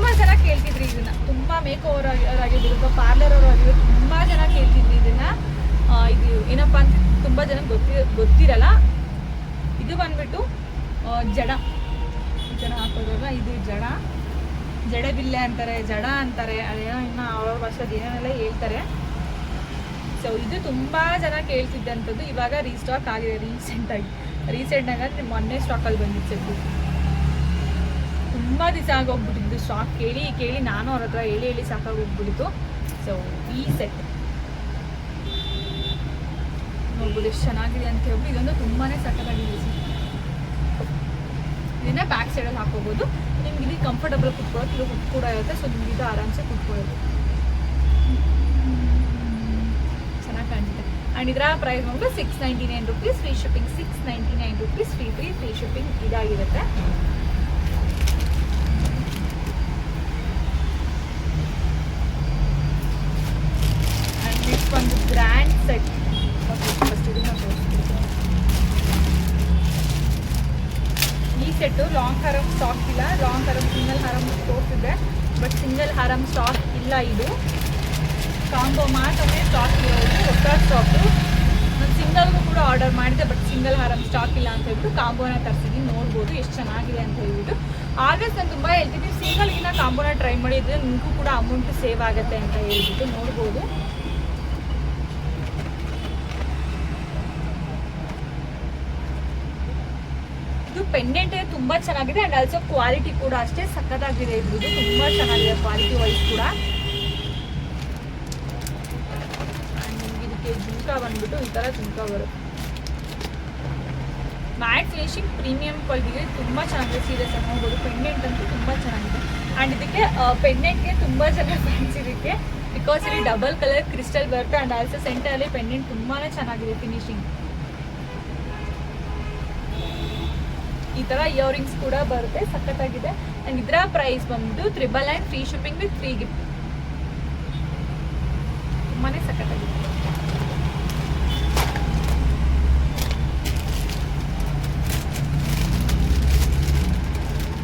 ತುಂಬ ಜನ ಕೇಳ್ತಿದ್ರಿ ಇದನ್ನ. ತುಂಬಾ ಮೇಕ್ ಓವರ್ ಆಗಿರ್ಬೋದು, ಅಥವಾ ಪಾರ್ಲರ್ ಅವರು ಆಗಿರ್ಬೋದು, ತುಂಬಾ ಜನ ಕೇಳ್ತಿದ್ರಿ ಇದನ್ನ. ಇದು ಏನಪ್ಪಾ ಅಂತ ತುಂಬಾ ಜನ ಗೊತ್ತಿ ಗೊತ್ತಿರಲ್ಲ. ಇದು ಬಂದ್ಬಿಟ್ಟು ಜಡ. ಜಡ ಹಾಕೋದಾಗ ಇದು ಜಡ. ಜಡೆ ಬಿಲ್ಲೆ ಅಂತಾರೆ, ಜಡ ಅಂತಾರೆ. ಅದೇನೋ ಇನ್ನು ಅವ್ರ ವರ್ಷದ ಏನೇನೆಲ್ಲ ಹೇಳ್ತಾರೆ. ಸೊ ಇದು ತುಂಬ ಜನ ಕೇಳ್ತಿದ್ದಂಥದ್ದು. ಇವಾಗ ರೀಸ್ಟಾಕ್ ಆಗಿದೆ ರೀಸೆಂಟಾಗಿ ರೀಸೆಂಟಾಗಿ ಮೊನ್ನೆ ಸ್ಟಾಕಲ್ಲಿ ಬಂದಿತ್ತು. ತುಂಬ ದಿವಸ ಆಗೋಗ್ಬಿಟ್ಟಿದ್ದು. ಸ್ಟಾಕ್ ಕೇಳಿ ಕೇಳಿ ನಾನು ಅವ್ರ ಹತ್ರ ಹೇಳಿ ಹೇಳಿ ಸಾಕಾಗೋಗ್ಬಿಟ್ಟಿತ್ತು. ಸೊ ಈ ಸೆಟ್ ನೋಡ್ಬೋದು ಎಷ್ಟು ಚೆನ್ನಾಗಿದೆ ಅಂತ ಹೇಳ್ಬಿಟ್ಟು ಇದೊಂದು ತುಂಬಾ ಸಕ್ಕತ್ತಾಗಿದೆ ಇದನ್ನ ಬ್ಯಾಕ್ ಸೈಡಲ್ಲಿ ಹಾಕೋಬಹುದು ನಿಮ್ಗೆ ಇಲ್ಲಿ ಕಂಫರ್ಟಬಲ್ ಕುತ್ಕೊಳ್ಳೋದು ಇದು ಹುಟ್ಟು ಕೂಡ ಇರುತ್ತೆ. ಸೊ ನಿಮ್ಗೆ ಇದು ಆರಾಮ್ಸೆ ಕುತ್ಕೊಳ್ಳೋದು. ಚೆನ್ನಾಗಿ ಕಾಣಿಸುತ್ತೆ ಆ್ಯಂಡ್ ಇದರ ಪ್ರೈಸ್ ಬಂದು six ninety nine rupees free shipping six ninety nine rupees free free free shipping ಇದಾಗಿರುತ್ತೆ ಆ್ಯಂಡ್ ನೆಕ್ಸ್ಟ್ ಒಂದು ಗ್ರ್ಯಾಂಡ್ ಸೆಟ್ ಫಸ್ಟ್ ಇದನ್ನ ತೋರಿಸ್ತೀನಿ ಈ ಸೆಟ್ಟು ಲಾಂಗ್ ಹಾರಮ್ ಸ್ಟಾಕ್ ಇಲ್ಲ. ಲಾಂಗ್ ಹಾರಮ್ ಸಿಂಗಲ್ ಹಾರಮ್ ತೋರಿಸಿದೆ ಬಟ್ ಸಿಂಗಲ್ ಹಾರಮ್ ಸ್ಟಾಕ್ ಇಲ್ಲ ಇದು. ಕಾಂಬೋ ಮಾತ್ರ ಸ್ಟಾಕ್ ಇರೋದು, ಹೊಸ ಸ್ಟಾಕು ನಾನು ಸಿಂಗಲ್ಗೂ ಕೂಡ ಆರ್ಡರ್ ಮಾಡಿದೆ ಬಟ್ ಸಿಂಗಲ್ ಹಾರಮ್ ಸ್ಟಾಕ್ ಇಲ್ಲ ಅಂತ ಹೇಳ್ಬಿಟ್ಟು ಕಾಂಬೋನ ತರಿಸಿದ್ದೀನಿ ನೋಡ್ಬೋದು ಎಷ್ಟು ಚೆನ್ನಾಗಿದೆ ಅಂತ ಹೇಳ್ಬಿಟ್ಟು. ಆಲ್ವೇಸ್ ನಾನು ತುಂಬ ಹೇಳ್ತಿದ್ದೀನಿ ಸಿಂಗಲ್ಗಿನ ಕಾಂಬೋನ ಟ್ರೈ ಮಾಡಿದ್ರೆ ನಿಮಗೂ ಕೂಡ ಅಮೌಂಟ್ ಸೇವ್ ಆಗುತ್ತೆ ಅಂತ ಹೇಳ್ಬಿಟ್ಟು ನೋಡ್ಬೋದು. ಪೆಂಡೆಂಟ್ ತುಂಬಾ ಚೆನ್ನಾಗಿದೆ ಅಂಡ್ ಆಲ್ಸೋ ಕ್ವಾಲಿಟಿ ಕೂಡ ಅಷ್ಟೇ ಸಖತ್ತಾಗಿದೆ. ಇದ್ರದ್ದು ತುಂಬಾ ಚೆನ್ನಾಗಿದೆ ಕ್ವಾಲಿಟಿ ವೈಸ್ ಕೂಡ. ಇದಕ್ಕೆ ಜುಮ್ಕ ಬಂದ್ಬಿಟ್ಟು ಈ ತರ ಜುಮ್ಕ ಬರುತ್ತೆ. ಮ್ಯಾಟ್ ಫಿನಿಶಿಂಗ್ ಪ್ರೀಮಿಯಂ ಕ್ವಾಲಿಟಿಗೆ ತುಂಬಾ ಚೆನ್ನಾಗಿದೆ ಸೀರಿಯಸ್ ಆಗಿ ನೋಡ್ಬೋದು ಪೆಂಡೆಂಟ್ ಅಂತೂ ತುಂಬಾ ಚೆನ್ನಾಗಿದೆ. ಅಂಡ್ ಇದಕ್ಕೆ ಪೆಂಡೆಂಟ್ಗೆ ತುಂಬಾ ಜನ ಫ್ಯಾನ್ಸ್ ಇದಕ್ಕೆ. ಬಿಕಾಸ್ ಇಲ್ಲಿ ಡಬಲ್ ಕಲರ್ ಕ್ರಿಸ್ಟಲ್ ಬರುತ್ತೆ ಅಂಡ್ ಆಲ್ಸೋ ಸೆಂಟರಲ್ಲಿ ಪೆಂಡೆಂಟ್ ತುಂಬಾನೇ ಚೆನ್ನಾಗಿದೆ ಫಿನಿಶಿಂಗ್ ಈ ತರ ಇಯರಿಂಗ್ಸ್ ಕೂಡ ಬರುತ್ತೆ, ಸಖತ್ತಾಗಿದೆ. ಅಂಡ್ ಇದರ ಪ್ರೈಸ್ ಬಂದು triple and free shipping with free gift ತುಂಬಾನೇ ಸಖತ್ತಾಗಿದೆ.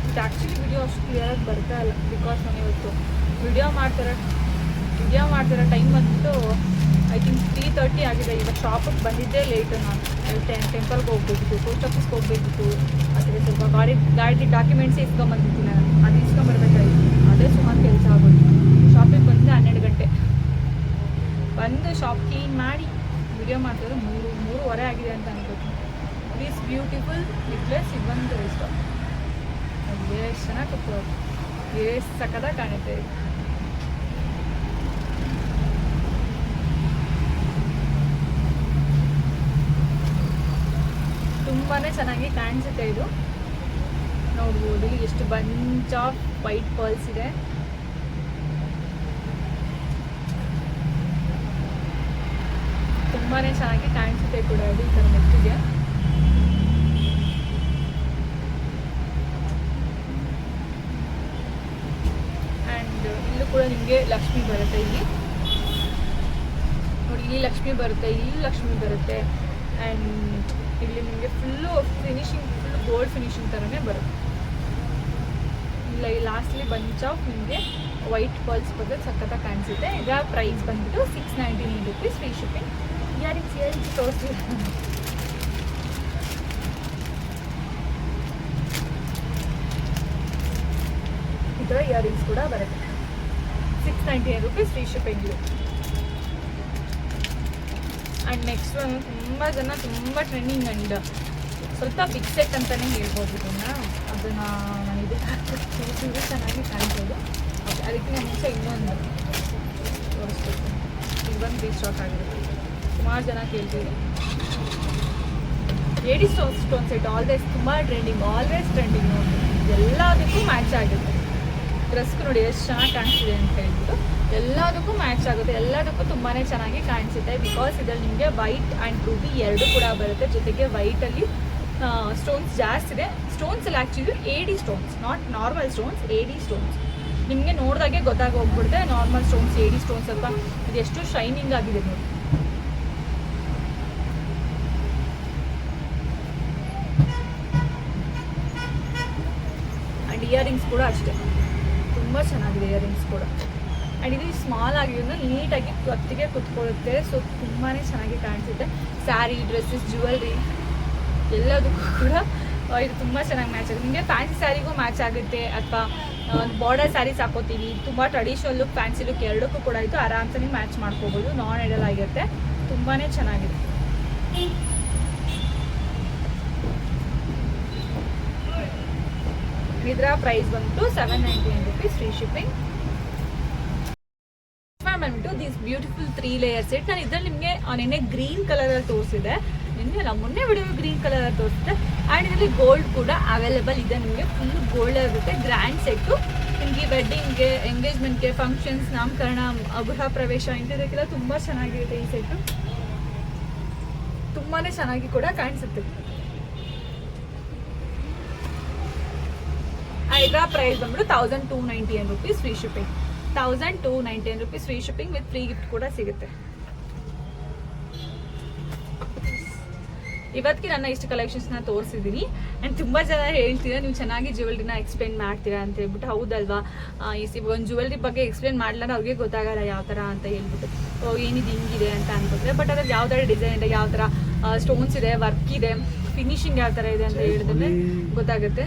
ಇದು ಆ್ಯಕ್ಚುಲಿ ವಿಡಿಯೋ ಅಷ್ಟು ಕ್ಲಿಯರಾಗಿ ಬರ್ತಾ ಇಲ್ಲ ಬಿಕಾಸ್ ನಾನು ಇವತ್ತು ವಿಡಿಯೋ ಮಾಡ್ತಿರೋ ವಿಡಿಯೋ ಮಾಡ್ತಿರೋ ಟೈಮ್ ಬಂದ್ಬಿಟ್ಟು ಐ ಥಿಂಕ್ ತ್ರೀ ತರ್ಟಿ ಆಗಿದೆ. ಇವಾಗ ಶಾಪಿಗೆ ಬಂದಿದ್ದೇ ಲೇಟು ನಾನು. ಟೆಂಪಲ್ಗೆ ಹೋಗ್ಬೇಕಿತ್ತು ಪೋಸ್ಟ್ ಆಫೀಸ್ಗೆ ಹೋಗ್ಬೇಕಿತ್ತು. ಗಾಡಿ ಗಾಡಿ ಡಾಕ್ಯುಮೆಂಟ್ಸ್ ಇಸ್ಕೊಂಬಂದಿರ್ತೀನಿ ನಾನು. ಅದು ಇಸ್ಕೊಂಬರ್ಬೇಕಾಗಿತ್ತು. ಅದೇ ಸುಮಾರು ಕೆಲಸ ಆಗೋದು ಶಾಪಿಗೆ ಬಂದು ಹನ್ನೆರಡು ಗಂಟೆ. ಬಂದು ಶಾಪ್ ಕ್ಲೀನ್ ಮಾಡಿ ವಿಡಿಯೋ ಮಾಡ್ತಿದ್ರೆ ಮೂರು, ಮೂರುವರೆ ಆಗಿದೆ ಅಂತ ಅನ್ಕೋತೀನಿ. ಪ್ಲೀಸ್ ಬ್ಯೂಟಿಫುಲ್ ನೆಕ್ಲೆಸ್ ಬಂದು ಇಷ್ಟ ಎಷ್ಟು ಚೆನ್ನಾಗಿ ಕುತ್ಕೊಳ್ಳೋದು. ಎಷ್ಟು ಸಕದ ಕಾಣುತ್ತೆ ತುಂಬಾ ಚೆನ್ನಾಗಿ ಕಾಣಿಸುತ್ತೆ ಇದು. ನೋಡ್ಬೋದು. ಇಲ್ಲಿ ಎಷ್ಟು ಬಂಚ್ ಆಫ್ ವೈಟ್ ಪರ್ಲ್ಸ್ ಇದೆ. ತುಂಬಾನೇ ಚೆನ್ನಾಗಿ ಕಾಣಿಸುತ್ತೆ ಕೂಡ ಅದು ಈ ಥರ ನೆಟ್ಟಿಗೆ ಆ್ಯಂಡ್ ಇಲ್ಲೂ ಕೂಡ ನಿಮಗೆ ಲಕ್ಷ್ಮಿ ಬರುತ್ತೆ ಇಲ್ಲಿ. ನೋಡಿ, ಇಲ್ಲಿ ಲಕ್ಷ್ಮಿ ಬರುತ್ತೆ, ಇಲ್ಲಿ ಲಕ್ಷ್ಮಿ ಬರುತ್ತೆ. ಆ್ಯಂಡ್ ಇಲ್ಲಿ ನಿಮಗೆ full finishing full gold finishing ಥರನೇ ಬರುತ್ತೆ. ಈ ಲಾಸ್ಟ್ಲಿ ಬಂಚ್ ಆಫ್ ನಿಮಗೆ ವೈಟ್ ಪರ್ಲ್ಸ್ ಬಗ್ಗೆ ಸಖತ್ತಾಗಿ ಕಾಣಿಸುತ್ತೆ. ಇದರ ಪ್ರೈಸ್ ಬಂದ್ಬಿಟ್ಟು six ninety nine rupees free shipping earrings earrings ತೋರಿಸ್ತೀವಿ ಇದರ ಇಯರಿಂಗ್ಸ್ ಕೂಡ ಬರುತ್ತೆ. Six ninety nine rupees free shipping and next one ತುಂಬ ಜನ ತುಂಬ ಟ್ರೆಂಡಿಂಗ್ ಆ್ಯಂಡ್ ಸ್ವಲ್ಪ ಬಿಗ್ ಸೆಟ್ ಅಂತಲೇ ಹೇಳ್ಬೋದು ಇದನ್ನ. ಅದನ್ನು ನಾನು ಇದಕ್ಕೆ ಹಾಕಿದ್ರೆ ಚೆನ್ನಾಗಿ ಕಾಣ್ಬೋದು ಅದಕ್ಕೆ ನಾನು ಮುಂಚೆ ಇನ್ನೊಂದು ತೋರಿಸ್ಬೇಕು. ಇದು ಬಂದು ರೀಸ್ಟಾಕ್ ಆಗಿರುತ್ತೆ. ಸುಮಾರು ಜನ ಕೇಳ್ತೀವಿ ಏಡಿ ಸ್ಟೋನ್ ಸೆಟ್ ಆಲ್ವೇಸ್ ತುಂಬ ಟ್ರೆಂಡಿಂಗ್ ಆಲ್ವೇಸ್ ಟ್ರೆಂಡಿಂಗ್ ನೋಡಿ. ಎಲ್ಲದಕ್ಕೂ ಮ್ಯಾಚ್ ಆಗುತ್ತೆ. ಡ್ರೆಸ್ಗೆ ನೋಡಿ ಎಷ್ಟು ಚೆನ್ನಾಗಿ ಕಾಣಿಸ್ತಿದೆ ಅಂತ ಹೇಳ್ಬಿಟ್ಟು. ಎಲ್ಲದಕ್ಕೂ ಮ್ಯಾಚ್ ಆಗುತ್ತೆ. ಎಲ್ಲದಕ್ಕೂ ತುಂಬಾ ಚೆನ್ನಾಗಿ ಕಾಣಿಸುತ್ತೆ. ಬಿಕಾಸ್ ಇದರಲ್ಲಿ ನಿಮಗೆ ವೈಟ್ ಆ್ಯಂಡ್ ರೂಬಿ ಎರಡು ಕೂಡ ಬರುತ್ತೆ. ಜೊತೆಗೆ ವೈಟಲ್ಲಿ ಸ್ಟೋನ್ಸ್ ಜಾಸ್ತಿ ಇದೆ. ಸ್ಟೋನ್ಸ್ ಎಲ್ಲ actually A stones not normal stones A D stones ನಿಮಗೆ ನೋಡಿದಾಗೆ ಗೊತ್ತಾಗೋಗ್ಬಿಡುತ್ತೆ normal stones A D stones ಅಲ್ವಾ ಇದು ಎಷ್ಟು ಶೈನಿಂಗ್ ಆಗಿದೆ ನೋಡಿ. ಆ್ಯಂಡ್ ಇಯರಿಂಗ್ಸ್ ಕೂಡ ಅಷ್ಟೇ. ತುಂಬ ಚೆನ್ನಾಗಿದೆ ಇಯರಿಂಗ್ಸ್ ಕೂಡ. ಆ್ಯಂಡ್ ಇದು ಸ್ಮಾಲ್ ಆಗಿರೋದ್ರಿಂದ ನೀಟಾಗಿ ಕತ್ತಿಗೆ ಕುತ್ಕೊಳ್ಳುತ್ತೆ ಸೊ ತುಂಬಾ ಚೆನ್ನಾಗಿ ಕಾಣಿಸುತ್ತೆ. ಸ್ಯಾರಿ ಡ್ರೆಸ್ಸಸ್ ಜ್ಯುವೆಲ್ರಿ ಎಲ್ಲದಕ್ಕೂ ಕೂಡ ಇದು ತುಂಬ ಚೆನ್ನಾಗಿ ಮ್ಯಾಚ್ ಆಗುತ್ತೆ ನಿಮಗೆ ಫ್ಯಾನ್ಸಿ ಸ್ಯಾರಿಗೂ ಮ್ಯಾಚ್ ಆಗುತ್ತೆ, ಅಥವಾ ಬಾರ್ಡರ್ ಸ್ಯಾರೀಸ್ ಹಾಕೋತೀವಿ. ತುಂಬ ಟ್ರೆಡಿಷನಲ್ ಲುಕ್ ಫ್ಯಾನ್ಸಿ ಲುಕ್ ಎರಡಕ್ಕೂ ಕೂಡ ಇದು ಆರಾಮ್ಸೆ ಮ್ಯಾಚ್ ಮಾಡ್ಕೋಬೋದು. ನಾನ್ ಐಡಲ್ ಆಗಿರುತ್ತೆ. ತುಂಬಾ ಚೆನ್ನಾಗಿದೆ. ಇದರ ಪ್ರೈಸ್ ಬಂದ್ಬಿಟ್ಟು seven ninety nine rupees free shipping ಬಂದ್ಬಿಟ್ಟು these beautiful three layer set ನಾನು ಇದ್ರಲ್ಲಿ ನಿಮಗೆ ನಿನ್ನೆ ಗ್ರೀನ್ ಕಲರಲ್ಲಿ ತೋರಿಸಿದೆ ನಿನ್ನೆ ಮೊನ್ನೆ ವಿಡಿಯೋ ಗ್ರೀನ್ ಕಲರ್ ತೋರಿಸಿದೆ ಆ್ಯಂಡ್ ಇದರಲ್ಲಿ ಗೋಲ್ಡ್ ಕೂಡ ಅವೈಲೇಬಲ್ ಇದೆ. ನಿಮಗೆ ಫುಲ್ ಗೋಲ್ಡ್ ಇರುತ್ತೆ. ಗ್ರ್ಯಾಂಡ್ ಸೆಟ್ಟು ನಿಮಗೆ ವೆಡ್ಡಿಂಗ್ಗೆ ಎಂಗೇಜ್ಮೆಂಟ್ಗೆ ಫಂಕ್ಷನ್ಸ್ ನಾಮಕರಣ, ಗೃಹ ಪ್ರವೇಶ, ಇಂಥದಕ್ಕೆಲ್ಲ ತುಂಬ ಚೆನ್ನಾಗಿರುತ್ತೆ ಈ ಸೆಟ್ಟು ತುಂಬಾ ಚೆನ್ನಾಗಿ ಕೂಡ ಕಾಣಿಸುತ್ತೆ. ಇದರ ಪ್ರೈಸ್ ಬಂದ್ಬಿಟ್ಟು thousand two ninety nine rupees free shipping thousand two ninety nine rupees free shipping with free gift ಕೂಡ ಸಿಗುತ್ತೆ. ಇವತ್ತಿಗೆ ನನ್ನ ಇಷ್ಟು ಕಲೆಕ್ಷನ್ಸ್ನ ತೋರಿಸಿದ್ದೀನಿ ಆ್ಯಂಡ್ ತುಂಬ ಜನ ಹೇಳ್ತೀರಾ ನೀವು ಚೆನ್ನಾಗಿ ಜ್ಯುವೆಲ್ರಿನ ಎಕ್ಸ್ಪ್ಲೇನ್ ಮಾಡ್ತೀರಾ? ಅಂತ ಹೇಳ್ಬಿಟ್ಟು ಹೌದಲ್ವಾ? ಈ ಸಿ ಒಂದು ಜ್ಯುವೆಲ್ರಿ ಬಗ್ಗೆ ಎಕ್ಸ್ಪ್ಲೇನ್ ಮಾಡ್ಲಾರ ಅವ್ರಿಗೆ ಗೊತ್ತಾಗಲ್ಲ ಯಾವ ಥರ ಅಂತ ಹೇಳ್ಬಿಟ್ಟು. ಓ ಏನಿದು ಹಿಂಗಿದೆ ಅಂತ ಅನ್ಕೊಂಡ್ರೆ ಬಟ್ ಅದ್ರಲ್ಲಿ ಯಾವ ಥರ ಡಿಸೈನ್ ಇದೆ ಯಾವ ಥರ ಸ್ಟೋನ್ಸ್ ಇದೆ ವರ್ಕ್ ಇದೆ ಫಿನಿಶಿಂಗ್ ಯಾವ ಥರ ಇದೆ ಅಂತ ಹೇಳಿದ್ರೆ ಗೊತ್ತಾಗುತ್ತೆ.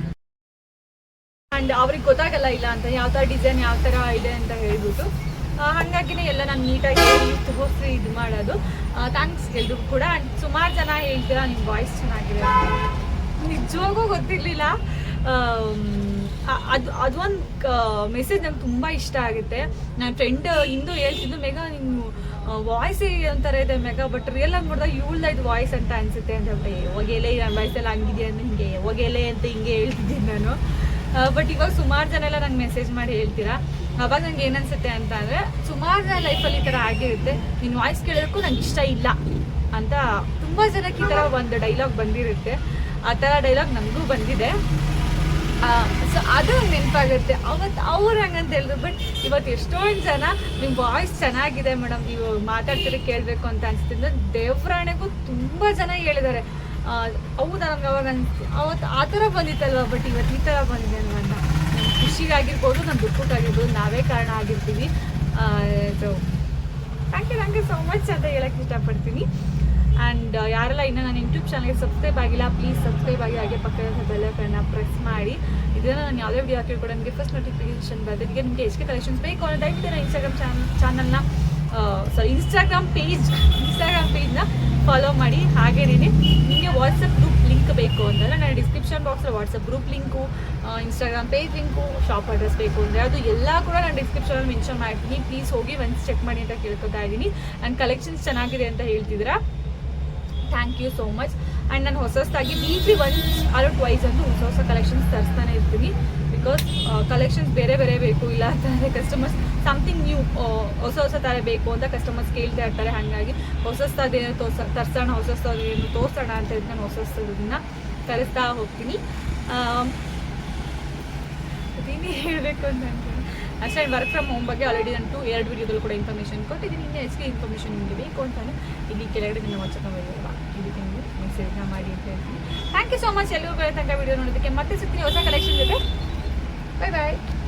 ಅಂಡ್ ಅವ್ರಿಗೆ ಗೊತ್ತಾಗಲ್ಲ ಇಲ್ಲ ಅಂತ ಯಾವ ಥರ ಡಿಸೈನ್ ಯಾವ ಥರ ಇದೆ ಅಂತ ಹೇಳ್ಬಿಟ್ಟು ಹಂಗಾಗಿನೇ ಎಲ್ಲ ನಾನು ನೀಟಾಗಿ ತೋರಿಸಿ ಇದು ಮಾಡೋದು. ಥ್ಯಾಂಕ್ಸ್ ಎಲ್ರಿಗೂ ಕೂಡ. ಸುಮಾರು ಜನ ಹೇಳ್ತೀರಾ ನಿಮ್ಮ ವಾಯ್ಸ್ ಚೆನ್ನಾಗಿದೆ ನಿಜವಾಗೂ ಗೊತ್ತಿರಲಿಲ್ಲ. ಅದು, ಅದೊಂದು ಮೆಸೇಜ್ ನಂಗೆ ತುಂಬ ಇಷ್ಟ ಆಗುತ್ತೆ. ನನ್ನ ಫ್ರೆಂಡ್ ಇಂದು ಹೇಳ್ತಿದ್ದು, ಮೇಘ ನಿಮ್ಮ ವಾಯ್ಸ್ ಒಂಥರ ಇದೆ ಮೇಘ ಬಟ್ ರಿಯಲ್ ಆಗಿ ನೋಡಿದಾಗ ಇವಳ್ದ ಇದು ವಾಯ್ಸ್ ಅಂತ ಅನಿಸುತ್ತೆ. ಅಂತ ಹೇಳ್ಬಿಟ್ಟು ಹೊಗೆಲೆ ನನ್ನ ವಾಯ್ಸೆಲ್ಲ ಹಂಗಿದೆ ಅಂತ ಹಿಂಗೆ ಹೊಗೆಲೆ ಅಂತ ಹಿಂಗೆ ಹೇಳ್ತಿದ್ದೀನಿ ನಾನು. ಬಟ್ ಇವಾಗ ಸುಮಾರು ಜನ ಎಲ್ಲ ನಂಗೆ ಮೆಸೇಜ್ ಮಾಡಿ ಹೇಳ್ತೀರಾ? ಅವಾಗ ನಂಗೆ ಏನನ್ಸುತ್ತೆ ಅಂತ ಅಂದರೆ ಸುಮಾರು ಲೈಫಲ್ಲಿ ಈ ಥರ ಆಗಿರುತ್ತೆ ನಿನ್ನ ವಾಯ್ಸ್ ಕೇಳೋದಕ್ಕೂ ನಂಗೆ ಇಷ್ಟ ಇಲ್ಲ ಅಂತ ತುಂಬ ಜನಕ್ಕೆ ಈ ಥರ ಒಂದು ಡೈಲಾಗ್ ಬಂದಿರುತ್ತೆ. ಆ ಥರ ಡೈಲಾಗ್ ನನಗೂ ಬಂದಿದೆ. ಸೊ ಅದು ನೆನಪಾಗುತ್ತೆ. ಅವತ್ತು ಅವ್ರು ಹಂಗಂತ ಹೇಳಿದ್ರು, ಬಟ್ ಇವತ್ತು ಎಷ್ಟೊಂದು ಜನ ನಿಮ್ಮ ವಾಯ್ಸ್ ಚೆನ್ನಾಗಿದೆ ಮೇಡಮ್ ನೀವು ಮಾತಾಡ್ತೀರಿ ಕೇಳಬೇಕು ಅಂತ ಅನಿಸ್ತಿದ್ರೆ ದೇವ್ರಾಣೆಗೂ ತುಂಬ ಜನ ಹೇಳಿದ್ದಾರೆ. ಹೌದಾ ನಮ್ಗೆ ಅವಾಗ ಅವತ್ತು ಆ ಥರ ಬಂದಿತ್ತಲ್ವ, ಬಟ್ ಇವತ್ತು ಈ ಥರ ಬಂದಿದೆ ಅನ್ನೋದನ್ನ ನಮ್ಮ ದುಃಖಕ್ಕೆ ಆಗಿರ್ಬೋದು, ನಾವೇ ಕಾರಣ ಆಗಿರ್ತೀವಿ. ಇದು thank you thank you so much ಅಂತ ಹೇಳಕ್ಕೆ ಇಷ್ಟಪಡ್ತೀನಿ. ಆ್ಯಂಡ್ ಯಾರೆಲ್ಲ ಇನ್ನೂ ನನ್ನ ಯೂಟ್ಯೂಬ್ ಚಾನಲ್ಗೆ ಸಬ್ಸ್ಕ್ರೈಬ್ ಆಗಿಲ್ಲ ಪ್ಲೀಸ್ ಸಬ್ಸ್ಕ್ರೈಬ್ ಆಗಿ ಹಾಗೆ ಪಕ್ಕದ ಬೆಲ್ಲಕನ್ನು ಪ್ರೆಸ್ ಮಾಡಿ. ಇದನ್ನು ನಾನು ಯಾವುದೇ ವಿಡಿಯೋ ಹಾಕಿದ್ರು ಕೂಡ ನಿಮಗೆ ಫಸ್ಟ್ ನೋಟಿಫಿಕೇಶನ್ ಬರೋದಕ್ಕೆ ನಿಮಗೆ ಎಷ್ಟು ಕಲೆಕ್ಷನ್ಸ್ ಬೇಕು ಅನ್ನೋ ದಯವಿಟ್ಟು ನನ್ನ ಇನ್ಸ್ಟಾಗ್ರಾಮ್ ಚಾನಲ್ ಚಾನಲ್ನ ಸಾರಿ ಇನ್ಸ್ಟಾಗ್ರಾಮ್ ಪೇಜ್ ಇನ್ಸ್ಟಾಗ್ರಾಮ್ ಪೇಜ್ನ ಫಾಲೋ ಮಾಡಿ. ಹಾಗೇನೇ ನಿಮಗೆ ವಾಟ್ಸಪ್ ಗ್ರೂಪ್ ಲಿಂಕ್ ಬೇಕು ಅಂತಂದರೆ ನಾನು ಡಿಸ್ಕ್ರಿಪ್ಷನ್ ಬಾಕ್ಸಲ್ಲಿ WhatsApp group link Instagram page link shop address ಬೇಕು ಅಂದರೆ ಅದು ಎಲ್ಲ ಕೂಡ ನಾನು ಡಿಸ್ಕ್ರಿಪ್ಷನಲ್ಲಿ ಮೆನ್ಷನ್ ಮಾಡ್ತೀನಿ. ಪ್ಲೀಸ್ ಹೋಗಿ ಒನ್ಸ್ ಚೆಕ್ ಮಾಡಿ ಅಂತ ಕೇಳ್ಕೊತಾ ಇದ್ದೀನಿ. ಆ್ಯಂಡ್ ಕಲೆಕ್ಷನ್ಸ್ ಚೆನ್ನಾಗಿದೆ ಅಂತ ಹೇಳ್ತಿದ್ದೀರಾ? Thank you so much and ನಾನು ಹೊಸ ಹೊಸದಾಗಿ ವೀಕ್ಲಿ ಒನ್ಸ್ ಆರ್ ಟ್ವೈಸ್ ಅಂತೂ ಹೊಸ ಹೊಸ ಕಲೆಕ್ಷನ್ಸ್ ತರಿಸ್ತಾನೆ ಇರ್ತೀನಿ. ಬಿಕಾಸ್ ಕಲೆಕ್ಷನ್ಸ್ ಬೇರೆ ಬೇರೆ ಬೇಕು, ಇಲ್ಲ ಅಂತಂದರೆ ಕಸ್ಟಮರ್ಸ್ ಸಮಥಿಂಗ್ ನ್ಯೂ ಹೊಸ ಹೊಸ ಥರ ಬೇಕು ಅಂತ ಕಸ್ಟಮರ್ಸ್ ಕೇಳ್ತಾ ಇರ್ತಾರೆ. ಹಾಗಾಗಿ ಹೊಸ ಹೊಸದೇನು ತೋರ್ಸ ತರ್ಸೋಣ, ಹೊಸ ಹೊಸದೇನು ತೋರ್ಸೋಣ ಅಂತ ಹೇಳಿ ನಾನು ಹೊಸ ಹೊಸದನ್ನ ತರಿಸ್ತಾ ಹೋಗ್ತೀನಿ. ಅದೇನೇ ಹೇಳಬೇಕು ಅಂತ ಅಷ್ಟೇ ವರ್ಕ್ ಫ್ರಮ್ ಹೋಮ್ ಬಗ್ಗೆ ಆಲ್ರೆಡಿ ನಾನು ಟೂ ಎರಡು ವಿಡಿಯೋದಲ್ಲಿ ಕೂಡ ಇನ್ಫಾರ್ಮೇಷನ್ ಕೊಟ್ಟಿದ್ದೀನಿ. ಇನ್ನೂ ಹೆಚ್ಚಿಗೆ ಇನ್ಫಾರ್ಮೇಷನ್ ನಿಮಗೆ ಬೇಕು ಅಂತಾನೆ ಇಲ್ಲಿ ಕೆಳಗಡೆ ನಿಮ್ಮ ವಾಟ್ಸಪ್ ನಂಬರ್ ಇದಕ್ಕೆ ಮೆಸೇಜ್ನ ಮಾಡಿ ಅಂತ ಹೇಳ್ತೀನಿ. ಥ್ಯಾಂಕ್ ಯು ಸೊ ಮಚ್ ಎಲ್ಲೂ ತನಕ ವಿಡಿಯೋ ನೋಡೋದಕ್ಕೆ ಮತ್ತೆ ಸಿಗ್ತೀನಿ. ಹೊಸ ಕಲೆಕ್ಷನ್ ಜೊತೆ. Bye bye.